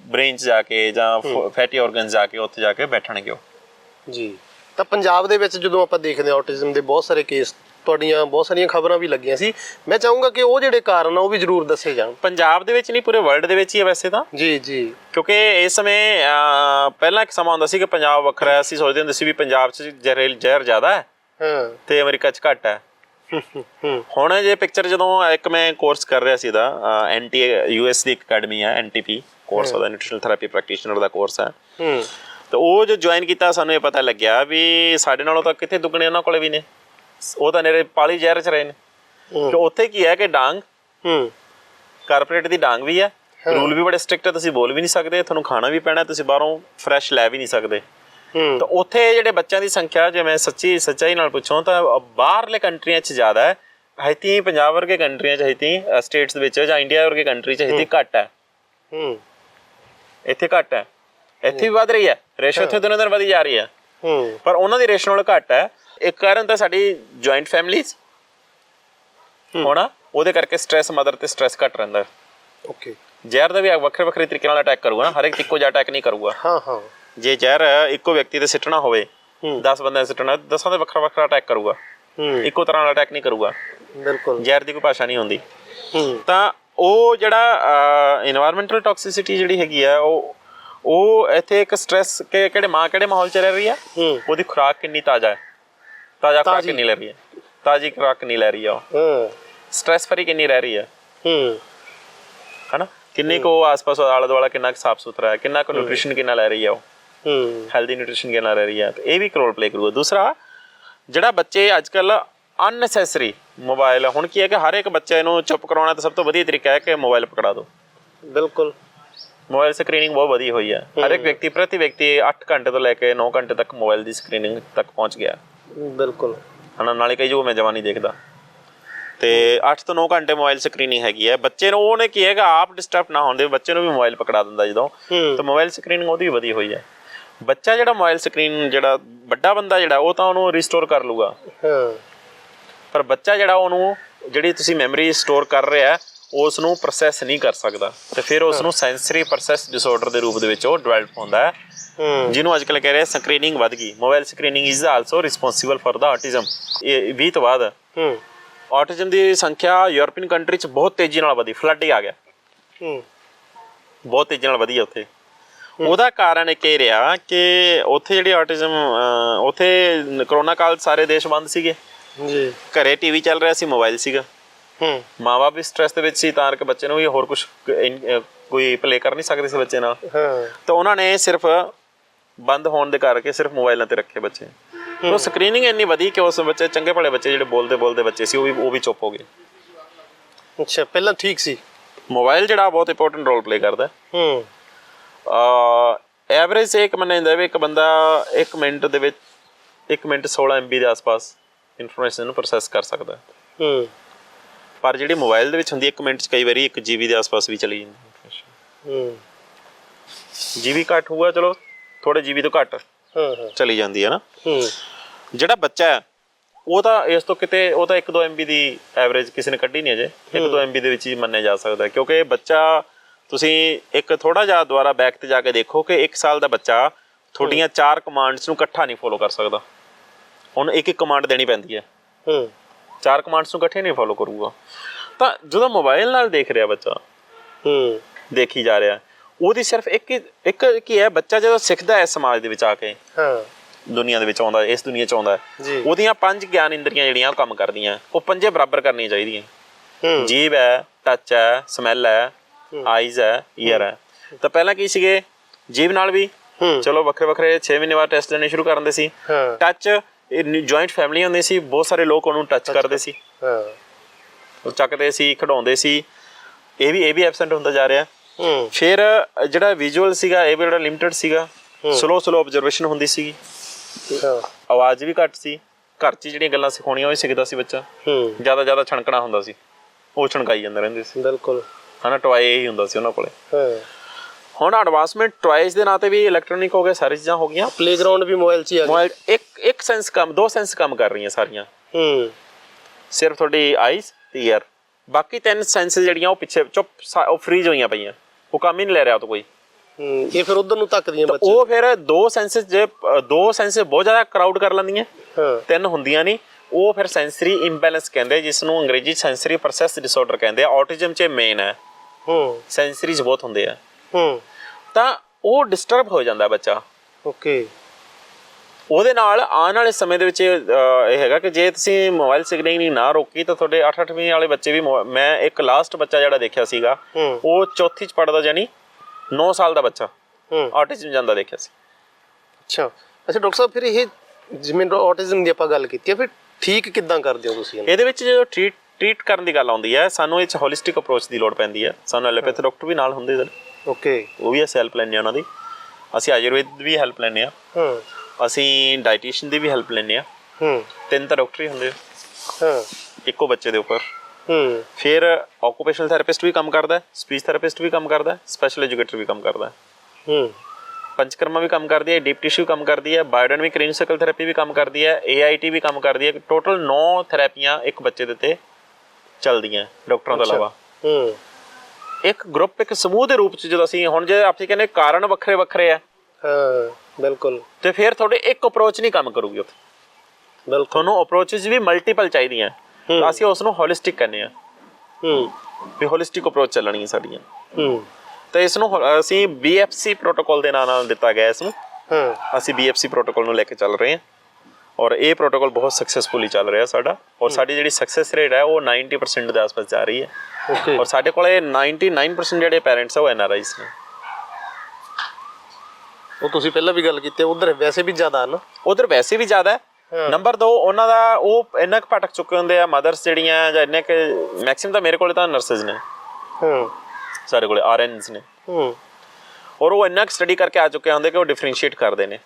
ਬ੍ਰੇਨ ਚ ਜਾ ਕੇ ਜਾਂ ਫੈਟੀ ਆਰਗਨਸ ਜਾ ਕੇ ਉੱਥੇ ਜਾ ਕੇ ਬੈਠਣਗੇ ਉਹ। ਜੀ। ਤਾਂ ਪੰਜਾਬ ਦੇ ਵਿੱਚ ਜਦੋਂ ਆਪਾਂ ਦੇਖਦੇ ਹਾਂ ਆਟਿਜ਼ਮ ਦੇ ਬਹੁਤ ਸਾਰੇ ਕੇਸ ਤੁਹਾਡੀਆਂ ਬਹੁਤ ਸਾਰੀਆਂ ਖਬਰਾਂ ਵੀ ਲੱਗੀਆਂ ਸੀ। ਮੈਂ ਚਾਹੂੰਗਾ ਕਿ ਉਹ ਜਿਹੜੇ ਕਾਰਨ ਆ ਉਹ ਵੀ ਜ਼ਰੂਰ ਦੱਸੇ ਜਾਣ। ਪੰਜਾਬ ਦੇ ਵਿੱਚ ਨਹੀਂ ਪੂਰੇ ਵਰਲਡ ਦੇ ਵਿੱਚ ਹੀ ਹੈ ਵੈਸੇ ਤਾਂ। ਜੀ ਜੀ। ਕਿਉਂਕਿ ਇਸ ਸਮੇਂ ਪਹਿਲਾਂ ਇੱਕ ਸਮਾਂ ਹੁੰਦਾ ਸੀ ਕਿ ਪੰਜਾਬ ਵੱਖਰਾ ਹੈ। ਅਸੀਂ ਸੋਚਦੇ ਹੁੰਦੇ ਸੀ ਵੀ ਪੰਜਾਬ 'ਚ ਜ਼ਹਿਰ ਜ਼ਹਿਰ ਜ਼ਿਆਦਾ ਹੈ ਹਾਂ। ਤੇ ਅਮਰੀਕਾ 'ਚ ਘੱਟ ਹੈ। ਹੁਣ ਜੇ ਪਿਕਚਰ ਜਦੋਂ ਇੱਕ ਮੈਂ ਕੋਰਸ ਕਰ ਰਿਹਾ ਸੀ ਦਾ ਐਨਟੀ ਯੂਐਸ ਦੀ ਅਕੈਡਮੀ ਹੈ ਐਨਟੀਪੀ ਕੋਰਸ ਉਹਦਾ ਨਿਊਟ੍ਰੀਸ਼ਨਲ ਥੈਰੇਪੀ ਪ੍ਰੈਕਟੀਸ਼ਨਰ ਦਾ ਕੋਰਸ ਹੂੰ। ਤੇ ਉਹ ਜੋ ਜੁਆਇਨ ਕੀਤਾ ਸਾਨੂੰ ਇਹ ਪਤਾ ਲੱਗਿਆ ਵੀ ਸਾਡੇ ਨਾਲੋਂ ਤਾਂ ਕਿੱਥੇ ਦੁੱਗਣੇ ਉਹਨਾਂ ਕੋਲੇ ਵੀ ਨੇ। ਉਹ ਤਾਂ ਨੇੜੇ ਪਾਲੀ ਜ਼ਹਿਰ 'ਚ ਰਹੇ ਨੇ। ਕਿ ਉੱਥੇ ਕੀ ਹੈ ਕਿ ਡਾਂਗ ਹੂੰ। ਕਾਰਪੋਰੇਟ ਦੀ ਡਾਂਗ ਵੀ ਹੈ। ਰੂਲ ਵੀ ਬੜੇ ਸਟ੍ਰਿਕਟ ਹੈ ਤੁਸੀਂ ਬੋਲ ਵੀ ਨਹੀਂ ਸਕਦੇ ਤੁਹਾਨੂੰ ਖਾਣਾ ਵੀ ਪੈਣਾ ਤੁਸੀਂ ਬਾਹਰੋਂ ਫਰੈਸ਼ ਲੈ ਵੀ ਨਹੀਂ ਸਕਦੇ। ਤਾਂ ਉੱਥੇ ਜਿਹੜੇ ਬੱਚਿਆਂ ਦੀ ਸੰਖਿਆ ਜੇ ਮੈਂ ਸੱਚੀ ਸੱਚਾਈ ਨਾਲ ਪੁੱਛਾਂ ਤਾਂ ਬਾਹਰਲੇ ਕੰਟਰੀਆਂ 'ਚ ਜ਼ਿਆਦਾ ਹੈ। ਹਾਈਤੀ ਪੰਜਾਬ ਵਰਗੇ ਕੰਟਰੀਆਂ 'ਚ ਹਾਈਤੀ ਸਟੇਟਸ ਦੇ ਵਿੱਚ ਜਾਂ ਇੰਡੀਆ ਵਰਗੇ ਕੰਟਰੀ 'ਚ ਹਾਈਤੀ ਘੱਟ ਹੈ। ਹੂੰ। ਇੱਥੇ ਘੱਟ ਹੈ। ਇੱਥੇ ਵੀ ਵਧ ਰਹੀ ਹੈ। ਰੇਸ਼ੋ ਇੱਥੇ ਦਿਨੋਂ ਦਿਨ ਵਧੀ ਜਾ ਰਹੀ ਹੈ। ਹੂੰ। ਪਰ ਉਹਨਾਂ ਦੀ ਰੇਸ਼ੋ ਨਾਲ ਘੱਟ ਹੈ। ਇੱਕ ਕਾਰਨ ਤਾਂ ਸਾਡੀ ਜੁਆਇੰਟ ਫੈਮਿਲੀਜ਼ ਹੋਣਾ। ਉਹਦੇ ਕਰਕੇ ਸਟ्रेस ਮਦਰ ਤੇ ਸਟ्रेस ਘਟ ਰਹਿੰਦਾ। ਓਕੇ ਜ਼ਹਿਰ ਦਾ ਵੀ ਵੱਖਰੇ ਵੱਖਰੇ ਤਰੀਕੇ ਨਾਲ ਅਟੈਕ ਕਰੂਗਾ ਹਰ ਇੱਕ ਇੱਕੋ ਜਿਹਾ ਅਟੈਕ ਨਹੀਂ ਕਰੂਗਾ। ਹਾਂ ਹਾਂ। ਜੇ ਜ਼ਹਿਰ ਇੱਕੋ ਵਿਅਕਤੀ ਤੇ ਸਿੱਟਣਾ ਹੋਵੇ 10 ਬੰਦੇ ਤੇ ਸਿੱਟਣਾ ਦਸਾਂ ਤੇ ਵੱਖਰਾ ਵੱਖਰਾ ਅਟੈਕ ਕਰੂਗਾ। ਇੱਕੋ ਤਰ੍ਹਾਂ ਨਾਲ ਅਟੈਕ ਨਹੀਂ ਕਰੂਗਾ। ਬਿਲਕੁਲ। ਜ਼ਹਿਰ ਦੀ ਕੋਈ ਭਾਸ਼ਾ ਨਹੀਂ ਹੁੰਦੀ। ਤਾਂ ਉਹ ਜਿਹੜਾ এনवायरमेंटल ਟੌਕਸਿਸਿਟੀ ਜਿਹੜੀ ਹੈਗੀ ਆ ਉਹ ਉਹ ਇੱਥੇ ਇੱਕ ਸਟ੍ਰੈਸ ਕਿਹੜੇ ਮਾਂ ਕਿਹੜੇ ਮਾਹੌਲ 'ਚ ਰਹਿ ਰਹੀ ਆ? ਹੂੰ। ਉਹਦੀ ਖੁਰਾਕ ਕਿੰਨੀ ਤਾਜ਼ਾ ਹੈ? ਤਾਜ਼ਾ ਖੁਰਾਕ। ਕਿੰਨੀ ਲੈ ਰਹੀ ਹੈ? ਤਾਜ਼ੀ ਖੁਰਾਕ ਕਿੰਨੀ ਲੈ ਰਹੀ ਆ ਉਹ? ਹਾਂ। ਸਟ੍ਰੈਸ ਫਰੀ ਕਿੰਨੀ ਰਹਿ ਰਹੀ ਹੈ? ਹੂੰ। ਹਨਾ? ਕਿੰਨੀ ਕੋ ਆਸ-ਪਾਸ ਆਲੇ ਦੁਆਲਾ ਕਿੰਨਾ ਸਾਫ਼ ਸੁਥਰਾ ਹੈ? ਕਿੰਨਾ ਕੁ ਨਿਊਟ੍ਰੀਸ਼ਨ ਕਿੰਨਾ ਲੈ ਰਹੀ ਆ ਉਹ? ਹੂੰ। ਹੈਲਦੀ ਨਿਊਟ੍ਰੀਸ਼ਨ ਕਿੰਨਾ ਲੈ ਰਹੀ ਹੈ ਤੇ ਇਹ ਵੀ ਇੱਕ ਰੋਲ ਪਲੇ ਕਰੂਗਾ ਦੂਸਰਾ ਜਿਹੜਾ ਬੱਚੇ ਅੱਜ ਕੱਲ ਅਨਨੈਸੈਸਰੀ ਮੋਬਾਈਲ ਹੁਣ ਕੀ ਹੈ ਕਿ ਹਰ ਇੱਕ ਬੱਚੇ ਨੂੰ ਚੁੱਪ ਕਰਾਉਣਾ ਤਾਂ ਸਭ ਤੋਂ ਵਧੀਆ ਤਰੀਕਾ ਹੈ ਕਿ ਮੋਬਾਈਲ ਪਕੜਾ ਦਿਓ ਬਿਲਕੁਲ। ਮੋਬਾਈਲ ਸਕਰੀਨਿੰਗ ਬਹੁਤ ਵਧੀ ਹੋਈ ਹੈ। ਹਰ ਇੱਕ ਵਿਅਕਤੀ ਪ੍ਰਤੀ ਵਿਅਕਤੀ 8 ਘੰਟੇ ਤੋਂ ਲੈ ਕੇ 9 ਘੰਟੇ ਤੱਕ ਮੋਬਾਈਲ ਦੀ ਸਕਰੀਨਿੰਗ ਤੱਕ ਪਹੁੰਚ ਗਿਆ। ਬਿਲਕੁਲ। ਹਨਾ ਨਾਲੇ ਕਈ ਜੋ ਮੈਂ ਜਮਾ ਨਹੀਂ ਦੇਖਦਾ। ਤੇ 8 ਤੋਂ 9 ਘੰਟੇ ਮੋਬਾਈਲ ਸਕਰੀਨਿੰਗ ਹੈਗੀ ਹੈ ਬੱਚੇ ਨੂੰ ਉਹਨੇ ਕੀ ਹੈਗਾ ਆਪ ਡਿਸਟਰਬ ਨਾ ਹੋਣ ਦੇ ਬੱਚੇ ਨੂੰ ਵੀ ਮੋਬਾਈਲ ਪਕੜਾ ਦਿੰਦਾ ਜਦੋਂ। ਤਾਂ ਮੋਬਾਈਲ ਸਕਰੀਨਿੰਗ ਉਹਦੀ ਵਧੀ ਹੋਈ ਹੈ ਬੱਚਾ ਜਿਹੜਾ ਮੋਬਾਈਲ ਸਕਰੀਨ ਜਿਹੜਾ ਵੱਡਾ ਬੰਦਾ ਜਿਹੜਾ ਉਹ ਤਾਂ ਉਹਨੂੰ ਰੀਸਟੋਰ ਕਰ ਲੂਗਾ ਹਾਂ। ਪਰ ਬੱਚਾ ਜਿਹੜਾ ਉਹਨੂੰ ਜਿਹੜੀ ਤੁਸੀਂ ਮੈਮਰੀ ਸਟੋਰ ਕਰ ਰਿਹਾ ਹੈ, ਉਸ ਨੂੰ ਪ੍ਰੋਸੈਸ ਨਹੀਂ ਕਰ ਸਕਦਾ ਤੇ ਫਿਰ ਉਸ ਨੂੰ ਸੈਂਸਰੀ ਪ੍ਰੋਸੈਸ ਡਿਸਆਰਡਰ ਦੇ ਰੂਪ ਦੇ ਵਿੱਚ ਉਹ ਡਿਵੈਲਪ ਹੁੰਦਾ ਹੈ। ਜਿਹਨੂੰ ਅੱਜ ਕੱਲ੍ਹ ਕਹਿ ਰਹੇ ਸਕਰੀਨਿੰਗ ਵੱਧ ਗਈ। Mobile screening is also responsible for the autism ਇਹ 20 ਤੋਂ ਬਾਅਦ। ਹੂੰ। ਆਟਿਜ਼ਮ ਦੀ ਸੰਖਿਆ ਯੂਰਪੀਅਨ ਕੰਟਰੀ 'ਚ ਬਹੁਤ ਤੇਜ਼ੀ ਨਾਲ ਵਧੀ। ਫਲੱਡ ਹੀ ਆ ਗਿਆ। ਹੂੰ। ਬਹੁਤ ਤੇਜ਼ੀ ਨਾਲ ਵਧੀ ਉੱਥੇ। ਉਹਦਾ ਕਾਰਨ ਇਹ ਕਹਿ ਰਿਹਾ ਕਿ ਉੱਥੇ ਜਿਹੜੀ ਆਟਿਜ਼ਮ ਉੱਥੇ ਕਰੋਨਾ ਕਾਲ ਸਾਰੇ ਦੇਸ਼ ਬੰਦ ਸੀਗੇ। ਜੀ। ਘਰੇ ਟੀਵੀ ਚੱਲ ਰਿਹਾ ਸੀ ਮੋਬਾਈਲ ਸੀਗਾ। ਹੂੰ। ਮਾਂ-ਬਾਪ ਵੀ ਸਟ੍ਰੈਸ ਦੇ ਵਿੱਚ ਸੀ ਤਾਂ ਕਰਕੇ ਬੱਚੇ ਨੂੰ ਵੀ ਹੋਰ ਕੁਝ ਕੋਈ ਪਲੇ ਕਰ ਨਹੀਂ ਸਕਦੇ ਸੀ ਬੱਚੇ ਨਾਲ। ਹਾਂ। ਤਾਂ ਉਹਨਾਂ ਨੇ ਸਿਰਫ ਬੰਦ ਹੋਣ ਦੇ ਕਰਕੇ ਸਿਰਫ ਮੋਬਾਈਲਾਂ ਤੇ ਰੱਖੇ ਬੱਚੇ। ਤਾਂ ਸਕਰੀਨਿੰਗ ਇੰਨੀ ਵਧੀ ਕਿ ਉਸ ਬੱਚੇ ਚੰਗੇ ਭਲੇ ਬੱਚੇ ਜਿਹੜੇ ਬੋਲਦੇ ਬੋਲਦੇ ਬੱਚੇ ਸੀ ਉਹ ਵੀ ਉਹ ਵੀ ਚੁੱਪ ਹੋ ਗਏ। ਅੱਛਾ ਪਹਿਲਾਂ ਠੀਕ ਸੀ। ਮੋਬਾਈਲ ਜਿਹੜਾ ਬਹੁਤ ਇੰਪੋਰਟੈਂਟ ਰੋਲ ਪਲੇ ਕਰਦਾ। ਹੂੰ। ਹੈ ਐਵਰੇਜ ਇੱਕ ਮੰਨਿਆ ਜਾਂਦਾ ਵੀ ਇੱਕ ਬੰਦਾ 1 ਮਿੰਟ ਦੇ ਵਿੱਚ 1 ਮਿੰਟ 16 MB ਦੇ ਆਸ-ਪਾਸ ਇਨਫੋਰਮੇਸ਼ਨ ਨੂੰ ਪ੍ਰੋਸੈਸ ਕਰ ਸਕਦਾ। ਹੈ। ਹੂੰ ਪਰ ਜਿਹੜੀ ਮੋਬਾਈਲ ਦੇ ਵਿੱਚ ਹੁੰਦੀ 1 ਮਿੰਟ 'ਚ ਕਈ ਵਾਰੀ 1 GB ਦੇ ਆਸ-ਪਾਸ ਵੀ ਚਲੀ ਜਾਂਦੀ ਹੂੰ। GB ਘੱਟ ਹੋਊਗਾ ਚਲੋ ਥੋੜੇ GB ਤੋਂ ਘੱਟ ਹਾਂ ਹਾਂ। ਚਲੀ ਜਾਂਦੀ ਹੈ ਨਾ। ਹੂੰ। ਜਿਹੜਾ ਬੱਚਾ ਹੈ ਉਹ ਤਾਂ ਇਸ ਤੋਂ ਕਿਤੇ ਉਹ ਤਾਂ 1-2 MB ਦੀ ਐਵਰੇਜ ਕਿਸੇ ਨੇ ਕੱਢੀ ਨਹੀਂ ਅਜੇ। 1-2 MB ਦੇ ਵਿੱਚ ਹੀ ਮੰਨਿਆ ਜਾ ਸਕਦਾ ਹੈ ਕਿਉਂਕਿ ਬੱਚਾ ਤੁਸੀਂ ਇੱਕ ਥੋੜਾ ਜਿਹਾ ਦੁਆਰਾ ਬੈਕ ਤੇ ਜਾ ਕੇ ਦੇਖੋ ਕਿ 1 ਸਾਲ ਦਾ ਬੱਚਾ ਤੁਹਾਡੀਆਂ ਚਾਰ ਕਮਾਂਡਸ ਨੂੰ ਇਕੱਠਾ ਨਹੀਂ ਫੋਲੋ ਕਰ ਸਕਦਾ। ਉਹਨੂੰ ਇੱਕ ਇੱਕ ਕਮਾਂਡ ਦੇਣੀ ਪੈਂਦੀ ਹੈ। ਹੂੰ। ਚਾਰ ਕਮਾਂਡਸ ਨੂੰ ਇਕੱਠੇ ਨਹੀਂ ਫੋਲੋ ਕਰੂਗਾ। ਤਾਂ ਜਦੋਂ ਮੋਬਾਈਲ ਨਾਲ ਦੇਖ ਰਿਹਾ ਬੱਚਾ ਹੂੰ। ਦੇਖੀ ਜਾ ਰਿਹਾ ਉਹਦੀ ਸਿਰਫ ਇੱਕ ਇੱਕ ਕੀ ਹੈ ਬੱਚਾ ਜਦੋਂ ਸਿੱਖਦਾ ਹੈ ਸਮਾਜ ਦੇ ਵਿੱਚ ਆ ਕੇ ਹਾਂ। ਦੁਨੀਆ ਦੇ ਵਿੱਚ ਆਉਂਦਾ ਇਸ ਦੁਨੀਆ 'ਚ ਆਉਂਦਾ। ਉਹਦੀਆਂ ਪੰਜ ਗਿਆਨ ਇੰਦਰੀਆਂ ਜਿਹੜੀਆਂ ਉਹ ਕੰਮ ਕਰਦੀਆਂ ਉਹ ਪੰਜੇ ਬਰਾਬਰ ਕਰਨੀਆਂ ਚਾਹੀਦੀਆਂ। ਹੂੰ। ਜੀਭ ਹੈ ਟੱਚ ਹੈ ਸਮੈਲ ਹੈ ਆਈਜ਼ ਹੈ ਈਅਰ ਹੈ। ਤਾਂ ਪਹਿਲਾਂ ਕੀ ਸੀਗੇ? ਜੀਭ ਨਾਲ ਵੀ। ਹੂੰ। ਚਲੋ ਵੱਖਰੇ ਵੱਖਰੇ 6 ਮਹੀਨੇ ਬਾਅਦ ਟੈਸਟ ਲੈਣੇ ਸ਼ੁਰੂ ਕਰ ਦਿੰਦੇ ਸੀ। ਹਾਂ। ਟੱਚ ਜੁਆਇੰਟ ਫੈਮਿਲੀ ਹੁੰਦੀ ਸੀ ਬਹੁਤ ਸਾਰੇ ਲੋਕ ਉਹਨੂੰ ਟੱਚ ਕਰਦੇ ਸੀ। ਹਾਂ। ਉਹ ਚੱਕਦੇ ਸੀ ਖਿਡਾਉਂਦੇ ਸੀ। ਇਹ ਵੀ ਇਹ ਵੀ ਐਬਸੈਂਟ ਹੁੰਦਾ ਜਾ ਰਿਹਾ। ਹੂੰ। ਫਿਰ ਜਿਹੜਾ ਵਿਜ਼ੂਅਲ ਸੀਗਾ ਇਹ ਵੀ ਜਿਹੜਾ ਲਿਮਟਿਡ ਸੀਗਾ। ਸਲੋ ਸਲੋ ਆਬਜ਼ਰਵੇਸ਼ਨ ਹੁੰਦੀ ਹਾਂ। ਆਵਾਜ਼ ਵੀ ਘੱਟ ਸੀ। ਘਰ 'ਚ ਜਿਹੜੀਆਂ ਗੱਲਾਂ ਸਿਖਾਉਣੀਆਂ ਉਹ ਹੀ ਸਿੱਖਦਾ ਸੀ ਬੱਚਾ। ਹੂੰ। ਜ਼ਿਆਦਾ ਜ਼ਿਆਦਾ ਛਣਕਣਾ ਹੁੰਦਾ ਸੀ। ਉਹ ਛਣਕਾਈ ਜਾਂਦੇ ਰਹਿੰਦੇ ਸੀ। ਬਿਲਕੁਲ। ਹਨਾ ਟੋਏ ਹੀ ਹੁੰਦਾ ਸੀ ਉਹਨਾਂ ਕੋਲੇ। ਹਾਂ। ਹੁਣ ਐਡਵਾਂਸਮੈਂਟ ਟੋਇਸ ਦੇ ਨਾਂ ਤੇ ਵੀ ਇਲੈਕਟ੍ਰੋਨਿਕ ਹੋ ਗਏ ਸਾਰੀ ਚੀਜ਼ਾਂ ਹੋ ਗਈਆਂ। ਪਲੇਗਰਾਉਂਡ ਵੀ ਮੋਬਾਈਲ 'ਚ ਹੀ ਆ ਗਿਆ ਮੋਬਾਈਲ ਇੱਕ ਇੱਕ ਸੈਂਸ ਕੰਮ ਦੋ ਸੈਂਸ ਕੰਮ ਕਰ ਰਹੀਆਂ ਸਾਰੀਆਂ। ਹੂੰ। ਸਿਰਫ ਤੁਹਾਡੀ ਆਈਜ਼ ਤੇ ਈਅਰ ਬਾਕੀ ਤਿੰਨ ਸੈਂਸਸ ਜਿਹੜੀਆਂ ਉਹ ਪਿੱਛੇ ਚੁੱਪ ਉਹ ਫ੍ਰੀਜ਼ ਹੋਈਆਂ ਪਈਆਂ। ਉਹ ਕੰਮ ਹੀ ਨਹੀਂ ਲੈ ਰਿਹਾ ਉਹ ਤੋਂ ਕੋਈ। ਹੂੰ ਇਹ ਫਿਰ ਉਧਰ ਨੂੰ ਤੱਕਦੀਆਂ ਬੱਚੇ। ਉਹ ਫਿਰ ਦੋ ਸੈਂਸਸ ਜੇ ਦੋ ਸੈਂਸਸ ਬਹੁਤ ਜ਼ਿਆਦਾ ਕਰਾਊਡ ਕਰ ਲੈਂਦੀਆਂ। ਹਾਂ। ਤਿੰਨ ਹੁੰਦੀਆਂ ਨਹੀਂ। ਉਹ ਫਿਰ ਸੈਂਸਰੀ ਇੰਬੈਲੈਂਸ ਕਹਿੰਦੇ ਜਿਸ ਨੂੰ ਅੰਗਰੇਜ਼ੀ ਸੈਂਸਰੀ ਪ੍ਰੋਸੈਸ ਡਿਸਆਰਡਰ ਕਹਿੰਦੇ ਆ। ਆਟਿਜ਼ਮ 'ਚ ਮੇਨ ਹੈ। ਹੂੰ। ਸੈਂਸਰੀਜ਼ ਬਹੁਤ ਹੁੰਦੇ ਆ। ਹੂੰ। ਤਾਂ ਉਹ ਡਿਸਟਰਬ ਹੋ ਜਾਂਦਾ ਬੱਚਾ। ਓਕੇ। ਉਹਦੇ ਨਾਲ ਆਉਣ ਵਾਲੇ ਸਮੇਂ ਦੇ ਵਿੱਚ ਅਹ, ਇਹ ਹੈਗਾ ਕਿ ਜੇ ਤੁਸੀਂ ਮੋਬਾਈਲ ਸਿਗਨਲਿੰਗ ਨਾ ਰੋਕੀ ਤਾਂ ਤੁਹਾਡੇ 8-8ਵੀਂ ਵਾਲੇ ਬੱਚੇ ਵੀ ਮੋ- ਮੈਂ ਇੱਕ ਲਾਸਟ ਬੱਚਾ ਜਿਹੜਾ ਦੇਖਿਆ ਸੀਗਾ ਹੂੰ। ਉਹ ਚੌਥੀ ਚ ਪੜਦਾ ਜਾਨੀ 9 ਸਾਲ ਦਾ ਬੱਚਾ। ਹੂੰ। ਆਟਿਜ਼ਮ ਜਾਂਦਾ ਦੇਖਿਆ ਸੀ। ਅੱਛਾ। ਅੱਛਾ ਡਾਕਟਰ ਸਾਹਿਬ ਫਿਰ ਇਹ ਜਿਵੇਂ ਆਟਿਜ਼ਮ ਦੀ ਆਪਾਂ ਗੱਲ ਕੀਤੀ ਆ ਫਿਰ ਠੀਕ ਕਿੱਦਾਂ ਕਰਦੇ ਹੋ ਤੁਸੀਂ ਇਹਨੂੰ? ਇਹਦੇ ਵਿੱਚ ਜਦੋਂ ਟ੍ਰੀਟ ਟ੍ਰੀਟ ਕਰਨ ਦੀ ਗੱਲ ਆਉਂਦੀ ਹੈ ਸਾਨੂੰ ਇਹ ਚ ਹੋਲਿਸਟਿਕ ਅਪਰੋਚ ਦੀ ਲੋੜ ਪੈਂਦੀ ਹੈ। ਸਾਨੂੰ ਐਲੋਪੈਥੀ ਡਾਕਟਰ ਵੀ ਨਾਲ ਹੁੰਦੇ ਨੇ। ਓਕੇ। ਉਹ ਵੀ ਅਸੀਂ ਹੈਲਪ ਲੈਂਦੇ ਹਾਂ ਉਹਨਾਂ ਦੀ। ਅਸੀਂ ਆਯੁਰਵੇਦ ਦੀ ਵੀ ਹੈਲਪ ਲੈਂਦੇ ਹਾਂ। ਹਾਂ। ਅਸੀਂ ਡਾਈਟੀਸ਼ੀਅਨ ਦੀ ਵੀ ਹੈਲਪ ਲੈਂਦੇ ਹਾਂ। ਹੂੰ। ਤਿੰਨ ਤਾਂ ਡਾਕਟਰ ਹੀ ਹੁੰਦੇ ਆ, ਹਾਂ। ਇੱਕੋ ਬੱਚੇ ਦੇ ਉੱਪਰ। ਹੂੰ। ਫਿਰ ਆਕੂਪੇਸ਼ਨਲ ਥੈਰੇਪਿਸਟ ਵੀ ਕੰਮ ਕਰਦਾ ਹੈ ਸਪੀਚ ਥੈਰੇਪਿਸਟ ਵੀ ਕੰਮ ਕਰਦਾ ਹੈ ਸਪੈਸ਼ਲ ਐਜੂਕੇਟਰ ਵੀ ਕੰਮ ਕਰਦਾ ਹੈ। ਹੂੰ। ਪੰਚਕਰਮਾ ਵੀ ਕੰਮ ਕਰਦੀ ਹੈ ਡੀਪ ਟਿਸ਼ੂ ਕੰਮ ਕਰਦੀ ਹੈ ਬਾਇਓਡਾਇਨਮਿਕ ਕਲੀਨਿਕਲ ਥੈਰੇਪੀ ਵੀ ਕੰਮ ਕਰਦੀ ਹੈ ਏਆਈਟੀ ਵੀ ਕੰਮ ਕਰਦੀ ਹੈ। ਟੋਟਲ 9 ਥੈਰੇਪੀਆਂ ਇੱਕ ਬੱਚੇ ਦੇ ਉੱਤੇ ਚੱਲਦੀਆਂ ਡਾਕਟਰਾਂ ਤੋਂ ਇਲਾਵਾ। ਹੂੰ। ਇੱਕ ਗਰੁੱਪ ਇੱਕ ਸਮੂਹ ਦੇ ਰੂਪ ਚ ਜਦੋਂ ਅਸੀਂ ਹੁਣ ਜੇ ਆਪਾਂ ਕਹਿੰਦੇ ਕਾਰਨ ਵੱਖਰੇ ਵੱਖਰੇ ਆ ਹਾਂ ਬਿਲਕੁਲ। ਤੇ ਫਿਰ ਤੁਹਾਡੇ ਇੱਕ ਅਪਰੋਚ ਨਹੀਂ ਕੰਮ ਕਰੂਗੀ ਉੱਥੇ। ਬਿਲਕੁਲ। ਤੁਹਾਨੂੰ ਅਪਰੋਚਸ ਵੀ ਮਲਟੀਪਲ ਚਾਹੀਦੀਆਂ। ਤਾਂ ਅਸੀਂ ਉਸ ਨੂੰ ਹੋਲਿਸਟਿਕ ਕਹਿੰਦੇ ਆ ਹੂੰ। ਵੀ ਹੋਲਿਸਟਿਕ ਅਪਰੋਚ ਚੱਲਣੀਆਂ ਸਾਡੀਆਂ। ਹੂੰ। ਤੇ ਇਸ ਨੂੰ ਹੋ- ਅਸੀਂ BFC ਪ੍ਰੋਟੋਕਾਲ ਦੇ ਨਾਂ ਨਾਲ ਦਿੱਤਾ ਗਿਆ ਇਸ ਨੂੰ ਹਾਂ। ਅਸੀਂ BFC ਪ੍ਰੋਟੋਕਾਲ ਨੂੰ ਲੈ ਕੇ ਚੱਲ ਰਹੇ ਹਾਂ। ਔਰ ਇਹ ਪ੍ਰੋਟੋਕਾਲ ਬਹੁਤ ਸਕਸੈਸਫੁਲੀ ਚੱਲ ਰਿਹਾ ਸਾਡਾ। ਔਰ ਸਾਡੀ ਜਿਹੜੀ ਸਕਸੈਸ ਰੇਟ ਹੈ ਉਹ 90% ਦੇ ਆਸ-ਪਾਸ ਜਾ ਰਹੀ ਹੈ। ਓਕੇ ਔਰ ਸਾਡੇ ਕੋਲੇ 99% ਜਿਹੜੇ ਪੈਰੈਂਟਸ ਆ ਉਹ ਐਨਆਰਆਈਸ ਨੇ। ਉਹ ਤੁਸੀਂ ਪਹਿਲਾਂ ਵੀ ਗੱਲ ਕੀਤੀ ਉਧਰ ਵੈਸੇ ਵੀ ਜ਼ਿਆਦਾ ਨਾ। ਉਧਰ ਵੈਸੇ ਵੀ ਜ਼ਿਆਦਾ ਹੈ। ਨੰਬਰ 2 ਉਹਨਾਂ ਦਾ ਉਹ ਇੰਨਾ ਕੁ ਭਟਕ ਚੁੱਕੇ ਹੁੰਦੇ ਆ ਮਦਰਸ ਜਿਹੜੀਆਂ ਜਾਂ ਇੰਨੇ ਕੁ ਮੈਕਸਿਮਮ ਤਾਂ ਮੇਰੇ ਕੋਲੇ ਤਾਂ ਨਰਸਸ ਨੇ। ਹੂੰ। ਸਾਡੇ ਕੋਲੇ ਆਰਐਨਸ ਨੇ। ਹੂੰ। ਔਰ ਉਹ ਇੰਨਾ ਸਟੱਡੀ ਕਰਕੇ ਆ ਚੁੱਕੇ ਹੁੰਦੇ ਕਿ ਉਹ ਡਿਫਰੈਂਸ਼ੀਏਟ ਕਰਦੇ ਨੇ।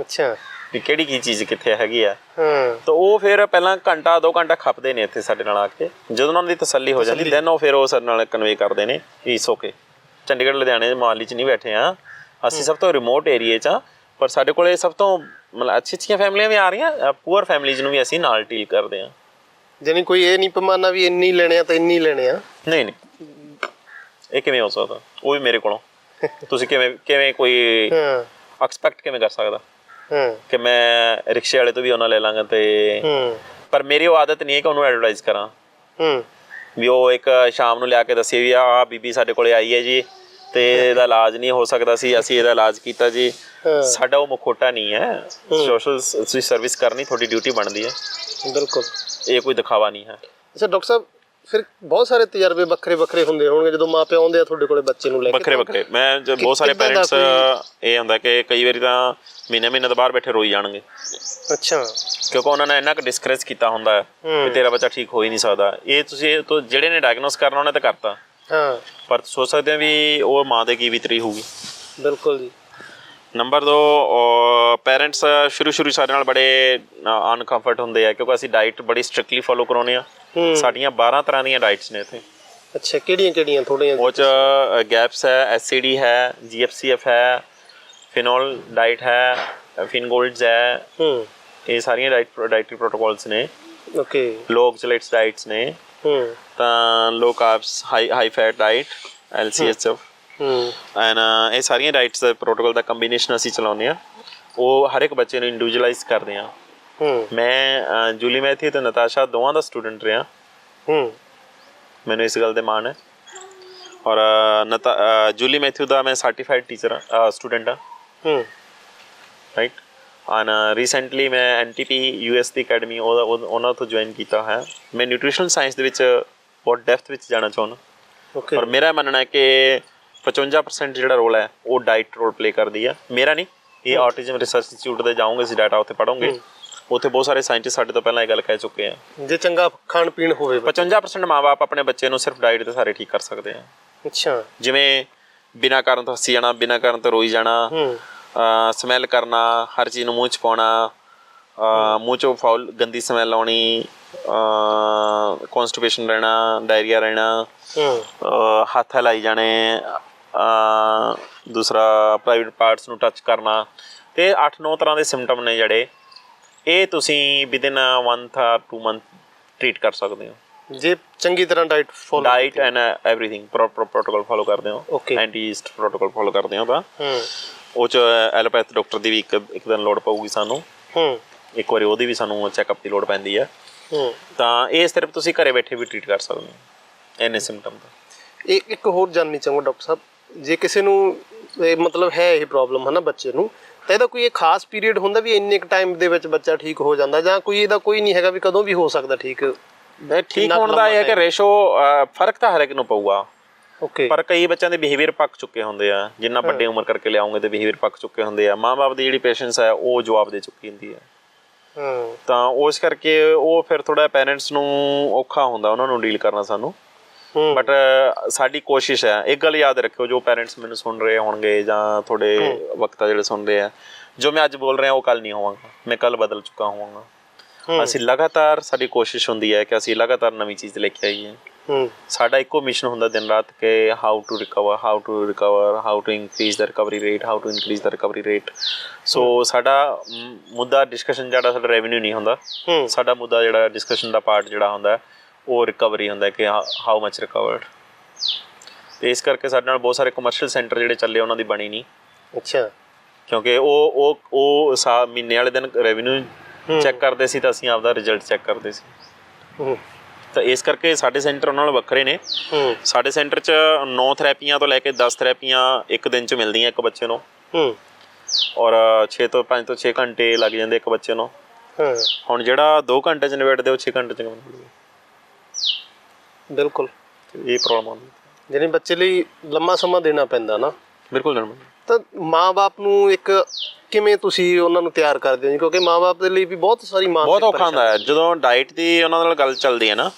ਅੱਛਾ। ਕਿ ਕਿਹੜੀ ਕੀ ਚੀਜ਼ ਕਿੱਥੇ ਹੈਗੀ ਆ। ਹਾਂ। ਤਾਂ ਉਹ ਫਿਰ ਪਹਿਲਾਂ ਘੰਟਾ ਦੋ ਘੰਟਾ ਖਪਦੇ ਨੇ ਇੱਥੇ ਸਾਡੇ ਨਾਲ ਆ ਕੇ। ਜਦੋਂ ਉਹਨਾਂ ਦੀ ਤਸੱਲੀ ਹੋ ਜਾਂਦੀ ਦੈਨ ਉਹ ਫਿਰ ਉਹ ਸਾਡੇ ਨਾਲ ਕਨਵੇ ਕਰਦੇ ਨੇ ਇਸ ਓਕੇ ਚੰਡੀਗੜ੍ਹ ਲੁਧਿਆਣੇ ਮੋਹਾਲੀ 'ਚ ਨਹੀਂ ਬੈਠੇ ਆ। ਅਸੀਂ ਸਭ ਤੋਂ ਰਿਮੋਟ ਏਰੀਏ 'ਚ ਆ ਪਰ ਸਾਡੇ ਕੋਲੇ ਸਭ ਤੋਂ ਮਤਲਬ ਅੱਛੀ ਅੱਛੀਆਂ ਫੈਮਲੀਆਂ ਵੀ ਆ ਰਹੀਆਂ ਪੂਅਰ ਫੈਮਲੀਜ਼ ਨੂੰ ਵੀ ਅਸੀਂ ਨਾਲ ਡੀਲ ਕਰਦੇ ਆ। ਜਾਨੀ ਕੋਈ ਇਹ ਨਹੀਂ ਪਮਾਨਾ ਵੀ ਇੰਨੀ ਲੈਣੇ ਆ ਤਾਂ ਇੰਨੀ ਲੈਣੇ ਆ। ਨਹੀਂ ਨਹੀਂ। ਇਹ ਕਿਵੇਂ ਹੋ ਸਕਦਾ? ਉਹ ਵੀ ਮੇਰੇ ਕੋਲੋਂ। (laughs) ਤੁਸੀਂ ਕਿਵੇਂ ਕਿਵੇਂ ਕੋਈ ਹਾਂ। ਐਕਸਪੈਕਟ ਕਿਵੇਂ ਕਰ ਸਕਦਾ? ਕਿ ਮੈਂ ਰਿਕਸ਼ੇ ਵਾਲੇ ਤੋਂ ਵੀ ਉਹਨਾਂ ਲੈ ਲਾਂਗਾ ਤੇ ਹੂੰ। ਪਰ ਮੇਰੀ ਉਹ ਆਦਤ ਨਹੀਂ ਹੈ ਕਿ ਉਹਨੂੰ ਐਡਵਰਟਾਈਜ਼ ਕਰਾਂ। ਹੂੰ। ਵੀ ਉਹ ਇੱਕ ਸ਼ਾਮ ਨੂੰ ਲਿਆ ਕੇ ਦੱਸੇ ਵੀ ਆ ਬੀਬੀ ਸਾਡੇ ਕੋਲੇ ਆਈ ਹੈ ਜੀ ਤੇ ਇਹਦਾ ਇਲਾਜ ਨਹੀਂ ਹੋ ਸਕਦਾ ਸੀ ਅਸੀਂ ਇਹਦਾ ਇਲਾਜ ਕੀਤਾ ਜੀ। ਸਾਡਾ ਉਹ ਮੁਖੋਟਾ ਨਹੀਂ ਹੈ। ਸੋਸ਼ਲ ਸਰਵਿਸ ਕਰਨੀ ਤੁਹਾਡੀ ਡਿਊਟੀ ਬਣਦੀ ਹੈ। ਬਿਲਕੁਲ। ਇਹ ਕੋਈ ਦਿਖਾਵਾ ਨਹੀਂ ਹੈ। ਅੱਛਾ ਡਾਕਟਰ ਸਾਹਿਬ ਫਿਰ ਬਹੁਤ ਸਾਰੇ ਤਜਰਬੇ ਵੱਖਰੇ ਵੱਖਰੇ ਹੁੰਦੇ ਹੋਣਗੇ ਜਦੋਂ ਮਾਪੇ ਆਉਂਦੇ ਆ ਤੁਹਾਡੇ ਕੋਲੇ ਬੱਚੇ ਨੂੰ ਲੈ ਕੇ ਵੱਖਰੇ ਵੱਖਰੇ। ਮੈਂ ਜੋ ਬਹੁਤ ਸਾਰੇ ਕਿੱਦਾਂ ਦਾ ਪੈਰੈਂਟਸ ਇਹ ਹੁੰਦਾ ਕਿ ਕਈ ਵਾਰੀ ਤਾਂ ਮਹੀਨੇ ਮਹੀਨੇ ਤੋਂ ਬਾਹਰ ਬੈਠੇ ਰੋਈ ਜਾਣਗੇ। ਅੱਛਾ। ਕਿਉਂਕਿ ਉਹਨਾਂ ਨੇ ਇੰਨਾ ਕੁ ਡਿਸਕਰੇਜ ਕੀਤਾ ਹੁੰਦਾ ਹੈ ਕਿ ਤੇਰਾ ਬੱਚਾ ਠੀਕ ਹੋ ਹੀ ਨਹੀਂ ਸਕਦਾ। ਇਹ ਤੁਸੀਂ ਇਹ ਤੋਂ ਜਿਹੜੇ ਨੇ ਡਾਇਗਨੋਸ ਕਰਨਾ ਉਹਨੇ ਤਾਂ ਕਰਤਾ। ਹਾਂ। ਪਰ ਸੋਚ ਸਕਦੇ ਆ ਵੀ ਉਹ ਮਾਂ ਦੇ ਕੀ ਵਿਤਰੀ ਹੋਊਗੀ। ਬਿਲਕੁਲ ਜੀ। ਨੰਬਰ 2 ਪੇਰੈਂਟਸ ਸ਼ੁਰੂ ਸ਼ੁਰੂ ਸਾਡੇ ਨਾਲ ਬੜੇ ਅਨਕੰਫਰਟ ਹੁੰਦੇ ਆ ਕਿਉਂਕਿ ਅਸੀਂ ਡਾਈਟ ਬੜੀ ਸਟ੍ਰਿਕਟਲੀ ਫੋਲੋ ਕਰਾਉਂਦੇ ਆ। ਸਾਡੀਆਂ 12 ਤਰ੍ਹਾਂ ਦੀਆਂ ਡਾਈਟਸ ਨੇ ਇੱਥੇ। ਅੱਛਾ ਕਿਹੜੀਆਂ ਕਿਹੜੀਆਂ ਥੋੜੀਆਂ ਉਹ ਚ ਗੈਪਸ ਹੈ ਐਸਸੀਡੀ ਹੈ ਜੀਐਫਸੀਐਫ ਹੈ ਫਿਨੋਲ ਡਾਈਟ ਹੈ ਫਿਨਗੋਲਡਸ ਹੈ। ਹੂੰ। ਇਹ ਸਾਰੀਆਂ ਡਾਈਟ ਡਾਈਟਰੀ ਪ੍ਰੋਟੋਕਾਲਸ ਨੇ। ਓਕੇ। ਲੋ ਆਕਸੀਲੇਟਸ ਡਾਈਟਸ ਨੇ। ਹੂੰ। ਤਾਂ low carbs high high fat diet LCHF ਹੂੰ। ਐਂਡ ਇਹ ਸਾਰੀਆਂ ਡਾਈਟਸ ਦਾ ਪ੍ਰੋਟੋਕਾਲ ਦਾ ਕੰਬੀਨੇਸ਼ਨ ਅਸੀਂ ਚਲਾਉਂਦੇ ਆ ਉਹ ਹਰ ਇੱਕ ਬੱਚੇ ਨੂੰ ਇੰਡੀਵਿਜੂਅਲਾਈਜ਼ ਕਰਦੇ ਆ ਹੂੰ। ਮੈਂ ਜੂਲੀ ਮੈਥੀ ਤੇ ਨਤਾਸ਼ਾ ਦੋਵਾਂ ਦਾ ਸਟੂਡੈਂਟ ਰਿਹਾ। ਹੂੰ। ਮੈਨੂੰ ਇਸ ਗੱਲ ਦੇ ਮਾਣ ਹੈ। ਔਰ ਨਤਾ ਜੂਲੀ ਮੈਥਿਊ ਦਾ ਮੈਂ ਸਰਟੀਫਾਈਡ ਟੀਚਰ ਸਟੂਡੈਂਟ ਆ ਹੂੰ। ਰਾਈਟ ਔਨ ਰੀਸੈਂਟਲੀ ਮੈਂ ਐਨਟੀਪੀ ਯੂਐਸ ਦੀ ਅਕੈਡਮੀ ਉਹਨਾਂ ਤੋਂ ਜੁਆਇਨ ਕੀਤਾ ਹੈ। ਮੈਂ ਨਿਊਟ੍ਰੀਸ਼ਨਲ ਸਾਇੰਸ ਦੇ ਵਿੱਚ ਬਹੁਤ ਡੈਪਥ ਵਿੱਚ ਜਾਣਾ ਚਾਹੁੰਦਾ। ਓਕੇ ਔਰ ਮੇਰਾ ਮੰਨਣਾ ਹੈ ਕਿ 55% ਜਿਹੜਾ ਰੋਲ ਹੈ ਉਹ ਡਾਈਟ ਰੋਲ ਪਲੇ ਕਰਦੀ ਆ। ਮੇਰਾ ਨਹੀਂ ਇਹ ਆਟਿਜ਼ਮ ਰਿਸਰਚ ਇੰਸਟੀਚਿਊਟ ਦੇ ਜਾਓਗੇ ਅਸੀਂ ਡਾਟਾ ਉੱਥੇ ਪੜੋਗੇ ਉੱਥੇ ਬਹੁਤ ਸਾਰੇ ਸਾਇੰਟਿਸਟ ਸਾਡੇ ਤੋਂ ਪਹਿਲਾਂ ਇਹ ਗੱਲ ਕਹਿ ਚੁੱਕੇ ਆ। ਜੇ ਚੰਗਾ ਖਾਣ ਪੀਣ ਹੋਵੇ 55% ਮਾਪੇ ਆਪਣੇ ਬੱਚੇ ਨੂੰ ਸਿਰਫ ਡਾਈਟ ਦੇ ਸਾਰੇ ਠੀਕ ਕਰ ਸਕਦੇ ਆ। ਅੱਛਾ। ਜਿਵੇਂ ਬਿਨਾਂ ਕਾਰਨ ਤੋਂ ਹੱਸੀ ਜਾਣਾ ਬਿਨਾਂ ਕਾਰਨ ਤੋਂ ਰੋਈ ਜਾਣਾ ਹੂੰ। ਸਮੈਲ ਕਰਨਾ ਹਰ ਚੀਜ਼ ਨੂੰ ਮੂੰਹ ਚ ਪਾਉਣਾ ਮੂੰਹ ਚੋਂ ਫਾਉਲ ਗੰਦੀ ਸਮੈਲ ਆਉਣੀ ਕਨਸਟੀਪੇਸ਼ਨ ਰਹਿਣਾ ਡਾਇਰੀਆ ਰਹਿਣਾ ਹੱਥ ਹਿਲਾਈ ਜਾਣੇ ਦੂਸਰਾ ਪ੍ਰਾਈਵੇਟ ਪਾਰਟਸ ਨੂੰ ਟੱਚ ਕਰਨਾ। ਤੇ 8-9 ਤਰ੍ਹਾਂ ਦੇ ਸਿੰਪਟਮ ਨੇ ਜਿਹੜੇ। ਇਹ ਤੁਸੀਂ ਵਿਦਿਨ 1 ਥਾ 2 ਮੰਥ ਟ੍ਰੀਟ ਕਰ ਸਕਦੇ ਹੋ। ਜੇ ਚੰਗੀ ਤਰ੍ਹਾਂ diet follow diet and everything proper protocol follow ਕਰਦੇ ਹੋ। Okay. Anti yeast protocol follow ਕਰਦੇ ਹੋ ਤਾਂ। ਹੂੰ। ਉਹ ਚ ਐਲੋਪੈਥ ਡਾਕਟਰ ਦੀ ਵੀ ਇੱਕ ਇੱਕ ਦਿਨ ਲੋੜ ਪਊਗੀ ਸਾਨੂੰ। ਹੂੰ। ਇੱਕ ਵਾਰੀ ਉਹਦੀ ਵੀ ਸਾਨੂੰ ਚੈੱਕਅਪ ਦੀ ਲੋੜ ਪੈਂਦੀ ਹੈ ਹੂੰ। ਤਾਂ ਇਹ ਸਿਰਫ ਤੁਸੀਂ ਘਰੇ ਬੈਠੇ ਵੀ ਟ੍ਰੀਟ ਕਰ ਸਕਦੇ ਹੋ। ਇੰਨੇ ਸਿੰਪਟਮ ਦਾ। ਇੱਕ ਇੱਕ ਹੋਰ ਜਾਣਨੀ ਚਾਹੂੰਗਾ ਡਾਕਟਰ ਸਾਹਿਬ। ਜੇ ਕਿਸੇ ਨੂੰ ਇਹ ਮਤਲਬ ਹੈ ਇਹ ਪ੍ਰੋਬਲਮ ਹੈ ਨਾ ਬੱਚੇ ਨੂੰ ਤਾਂ ਇਹਦਾ ਕੋਈ ਇਹ ਖਾਸ ਪੀਰੀਅਡ ਹੁੰਦਾ ਵੀ ਇੰਨੇ ਕੁ ਟਾਈਮ ਦੇ ਵਿੱਚ ਬੱਚਾ ਠੀਕ ਹੋ ਜਾਂਦਾ ਜਾਂ ਕੋਈ ਇਹਦਾ ਕੋਈ ਨਹੀਂ ਹੈਗਾ ਵੀ ਕਦੋਂ ਵੀ ਹੋ ਸਕਦਾ ਠੀਕ। ਠੀਕ ਹੋਣ ਦਾ ਇਹ ਹੈ ਕਿ ਰੇਸ਼ੋ ਫ਼ਰਕ ਤਾਂ ਹਰ ਇੱਕ ਨੂੰ ਪਊਗਾ। ਓਕੇ ਪਰ ਕਈ ਬੱਚਿਆਂ ਦੇ ਬਿਹੇਵੀਅਰ ਪੱਕ ਚੁੱਕੇ ਹੁੰਦੇ ਆ। ਜਿੰਨਾ ਵੱਡੀ ਉਮਰ ਕਰਕੇ ਲਿਆਉਂਗੇ ਤੇ ਬਿਹੇਵੀਅਰ ਪੱਕ ਚੁੱਕੇ ਹੁੰਦੇ ਆ। ਮਾਂ-ਬਾਪ ਦੀ ਜਿਹੜੀ ਪੇਸ਼ੈਂਸ ਹੈ ਉਹ ਜਵਾਬ ਦੇ ਚੁੱਕੀ ਹੁੰਦੀ ਹੈ। ਹੂੰ। ਤਾਂ ਉਸ ਕਰਕੇ ਉਹ ਫਿਰ ਥੋੜਾ ਪੈਰੈਂਟਸ ਨੂੰ ਔਖਾ ਹੁੰਦਾ ਉਹਨਾਂ ਨੂੰ ਡੀਲ ਕਰਨਾ ਸਾਨੂੰ। ਬਟ ਸਾਡੀ ਕੋਸ਼ਿਸ਼ ਹੈ ਇੱਕ ਗੱਲ ਯਾਦ ਰੱਖਿਓ ਜੋ ਪੈਰੈਂਟਸ ਮੈਨੂੰ ਸੁਣ ਰਹੇ ਹੋਣਗੇ ਜਾਂ ਤੁਹਾਡੇ ਵਕਤਾ ਜਿਹੜੇ ਸੁਣ ਰਹੇ ਆ ਜੋ ਮੈਂ ਅੱਜ ਬੋਲ ਰਿਹਾ ਉਹ ਕੱਲ ਨਹੀਂ ਹੋਵਾਂਗਾ। ਮੈਂ ਕੱਲ ਬਦਲ ਚੁੱਕਾ ਹੋਵਾਂਗਾ। ਅਸੀਂ ਲਗਾਤਾਰ ਸਾਡੀ ਕੋਸ਼ਿਸ਼ ਹੁੰਦੀ ਹੈ ਕਿ ਅਸੀਂ ਲਗਾਤਾਰ ਨਵੀਂ ਚੀਜ਼ ਲੈ ਕੇ ਆਈਏ। ਸਾਡਾ ਇੱਕੋ ਮਿਸ਼ਨ ਹੁੰਦਾ ਦਿਨ ਰਾਤ ਕਿ how to recover how to recover how to increase the recovery rate how to increase the recovery rate so ਸਾਡਾ ਮੁੱਦਾ ਡਿਸਕਸ਼ਨ ਜਿਹੜਾ ਸਾਡਾ ਰੈਵਨਿਊ ਨਹੀਂ ਹੁੰਦਾ। ਸਾਡਾ ਮੁੱਦਾ ਜਿਹੜਾ ਡਿਸਕਸ਼ਨ ਦਾ ਪਾਰਟ ਜਿਹੜਾ ਹੁੰਦਾ ਉਹ ਰਿਕਵਰੀ ਹੁੰਦਾ ਕਿ ਹਾਊ ਮਚ ਰਿਕਵਰਡ ਤੇ ਇਸ ਕਰਕੇ ਸਾਡੇ ਨਾਲ ਬਹੁਤ ਸਾਰੇ ਕਮਰਸ਼ੀਅਲ ਸੈਂਟਰ ਜਿਹੜੇ ਚੱਲੇ ਉਹਨਾਂ ਦੀ ਬਣੀ ਨਹੀਂ। ਅੱਛਾ। ਕਿਉਂਕਿ ਉਹ ਉਹ ਉਹ ਸਾ ਮਹੀਨੇ ਵਾਲੇ ਦਿਨ ਰੈਵਨਿਊ ਚੈੱਕ ਕਰਦੇ ਸੀ ਤਾਂ ਅਸੀਂ ਆਪਦਾ ਰਿਜ਼ਲਟ ਚੈੱਕ ਕਰਦੇ ਸੀ। ਤਾਂ ਇਸ ਕਰਕੇ ਸਾਡੇ ਸੈਂਟਰ ਉਹਨਾਂ ਨਾਲ ਵੱਖਰੇ ਨੇ। ਹੂੰ। ਸਾਡੇ ਸੈਂਟਰ 'ਚ 9 ਥੈਰੇਪੀਆਂ ਤੋਂ ਲੈ ਕੇ 10 ਥੈਰੇਪੀਆਂ ਇੱਕ ਦਿਨ 'ਚ ਮਿਲਦੀਆਂ ਇੱਕ ਬੱਚੇ ਨੂੰ। ਹੂੰ। ਔਰ 6 ਤੋਂ 5 ਤੋਂ 6 ਘੰਟੇ ਲੱਗ ਜਾਂਦੇ ਇੱਕ ਬੱਚੇ ਨੂੰ। ਹਾਂ। ਹੁਣ ਜਿਹੜਾ 2 ਘੰਟੇ 'ਚ ਨਿਬੇੜਦੇ ਉਹ 6 ਘੰਟੇ 'ਚ ਨਿਬੇੜਦੇ? ਬਿਲਕੁਲ। ਤੇ ਇਹ ਪ੍ਰੋਬਲਮ ਆਉਂਦੀ ਹੈ। ਜਿਹਨੇ ਬੱਚੇ ਲਈ ਲੰਮਾ ਸਮਾਂ ਦੇਣਾ ਪੈਂਦਾ ਨਾ। ਬਿਲਕੁਲ ਜਨਮ ਤਾਂ ਮਾਂ-ਬਾਪ ਨੂੰ ਇੱਕ ਕਿਵੇਂ ਤੁਸੀਂ ਉਹਨਾਂ ਨੂੰ ਤਿਆਰ ਕਰਦੇ ਹੋ? ਕਿਉਂਕਿ ਮਾਂ-ਬਾਪ ਦੇ ਲਈ ਵੀ ਬਹੁਤ ਸਾਰੀ ਮਾਂ ਬਹੁਤ ਔਖਾ ਹੁੰਦਾ ਹੈ। ਜਦੋਂ ਡਾਈਟ ਦੀ ਉਹਨਾਂ ਨਾਲ ਗੱਲ ਚੱਲਦੀ ਹੈ ਨਾ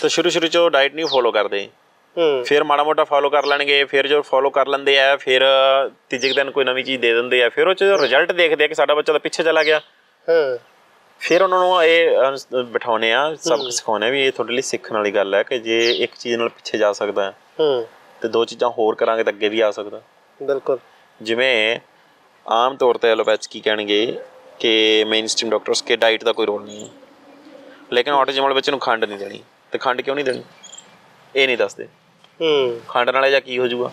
ਤਾਂ ਸ਼ੁਰੂ ਸ਼ੁਰੂ 'ਚ ਉਹ ਡਾਈਟ ਨਹੀਂ ਫੋਲੋ ਕਰਦੇ। ਫਿਰ ਮਾੜਾ ਮੋਟਾ ਫੋਲੋ ਕਰ ਲੈਣਗੇ ਫਿਰ ਜੋ ਫੋਲੋ ਕਰ ਲੈਂਦੇ ਆ ਫਿਰ ਤੀਜੇ ਦਿਨ ਕੋਈ ਨਵੀਂ ਚੀਜ਼ ਦੇ ਦਿੰਦੇ ਆ ਫਿਰ ਉਹ ਚ ਰਿਜ਼ਲਟ ਦੇਖਦੇ ਆ ਕਿ ਸਾਡਾ ਬੱਚਾ ਤਾਂ ਪਿੱਛੇ ਚਲਾ ਗਿਆ। ਹਾਂ। ਫਿਰ ਉਹਨਾਂ ਨੂੰ ਇਹ ਬਿਠਾਉਨੇ ਆ ਸਬਕ ਸਿਖਾਉਨੇ ਵੀ ਇਹ ਤੁਹਾਡੇ ਲਈ ਸਿੱਖਣ ਵਾਲੀ ਗੱਲ ਹੈ ਕਿ ਜੇ ਇੱਕ ਚੀਜ਼ ਨਾਲ ਪਿੱਛੇ ਜਾ ਸਕਦਾ ਹੈ, ਹੂੰ। ਤੇ ਦੋ ਚੀਜ਼ਾਂ ਹੋਰ ਕਰਾਂਗੇ ਤਾਂ ਅੱਗੇ ਵੀ ਆ ਸਕਦਾ। ਬਿਲਕੁਲ। ਜਿਵੇਂ ਆਮ ਤੌਰ ਤੇ ਐਲੋਪੈਥ ਕੀ ਕਹਿਣਗੇ ਕਿ ਮੇਨਸਟ੍ਰੀਮ ਡਾਕਟਰਸ ਕੇ ਡਾਈਟ ਦਾ ਕੋਈ ਰੋਲ ਨਹੀਂ ਹੈ। ਲੇਕਿਨ ਆਟਿਜ਼ਮ ਵਾਲੇ ਬੱਚੇ ਨੂੰ ਖੰਡ ਨਹੀਂ ਦੇਣੀ ਤੇ ਖੰਡ ਕਿਉਂ ਨਹੀਂ ਦੇਣੀ? ਇਹ ਨਹੀਂ ਦੱਸਦੇ। ਹੂੰ। ਖੰਡ ਨਾਲ ਜਾਂ ਕੀ ਹੋ ਜਾਊਗਾ?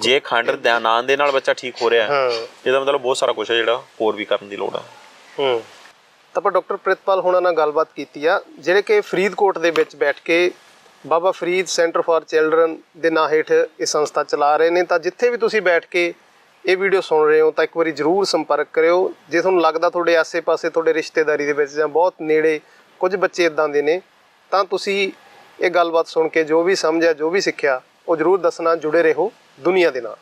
ਜੇ ਖੰਡ ਦਾ ਨਾਂ ਦੇ ਨਾਲ ਬੱਚਾ ਠੀਕ ਹੋ ਰਿਹਾ ਹੈ। ਹਾਂ ਇਹਦਾ ਮਤਲਬ ਬਹੁਤ ਸਾਰਾ ਕੁਝ ਹੈ ਜਿਹੜਾ ਹੋਰ ਵੀ ਕਰਨ ਦੀ ਲੋੜ ਆ। ਹੂੰ। ਤਾਂ ਆਪਾਂ ਡਾਕਟਰ ਪ੍ਰਿਤਪਾਲ ਹੋਣਾ ਨਾਲ ਗੱਲਬਾਤ ਕੀਤੀ ਆ ਜਿਹੜੇ ਕਿ ਫਰੀਦਕੋਟ ਦੇ ਵਿੱਚ ਬੈਠ ਕੇ Baba Farid centre for children ਦੇ ਨਾਂ ਹੇਠ ਇਹ ਸੰਸਥਾ ਚਲਾ ਰਹੇ ਨੇ। ਤਾਂ ਜਿੱਥੇ ਵੀ ਤੁਸੀਂ ਬੈਠ ਕੇ ਇਹ ਵੀਡੀਓ ਸੁਣ ਰਹੇ ਹੋ ਤਾਂ ਇੱਕ ਵਾਰੀ ਜਰੂਰ ਸੰਪਰਕ ਕਰਿਓ। ਜੇ ਤੁਹਾਨੂੰ ਲੱਗਦਾ ਤੁਹਾਡੇ ਆਸੇ-ਪਾਸੇ ਤੁਹਾਡੇ ਰਿਸ਼ਤੇਦਾਰੀ ਦੇ ਵਿੱਚ ਜਾਂ ਬਹੁਤ ਨੇੜੇ ਕੁਝ ਬੱਚੇ ਇਦਾਂ ਦੇ ਨੇ ਤਾਂ ਤੁਸੀਂ ਇਹ ਗੱਲਬਾਤ ਸੁਣ ਕੇ ਜੋ ਵੀ ਸਮਝਿਆ ਜੋ ਵੀ ਸਿੱਖਿਆ ਉਹ ਜਰੂਰ ਦੱਸਣਾ ਜੁੜੇ ਰਹੋ। ਦੁਨੀਆ ਦੇ ਨਾਲ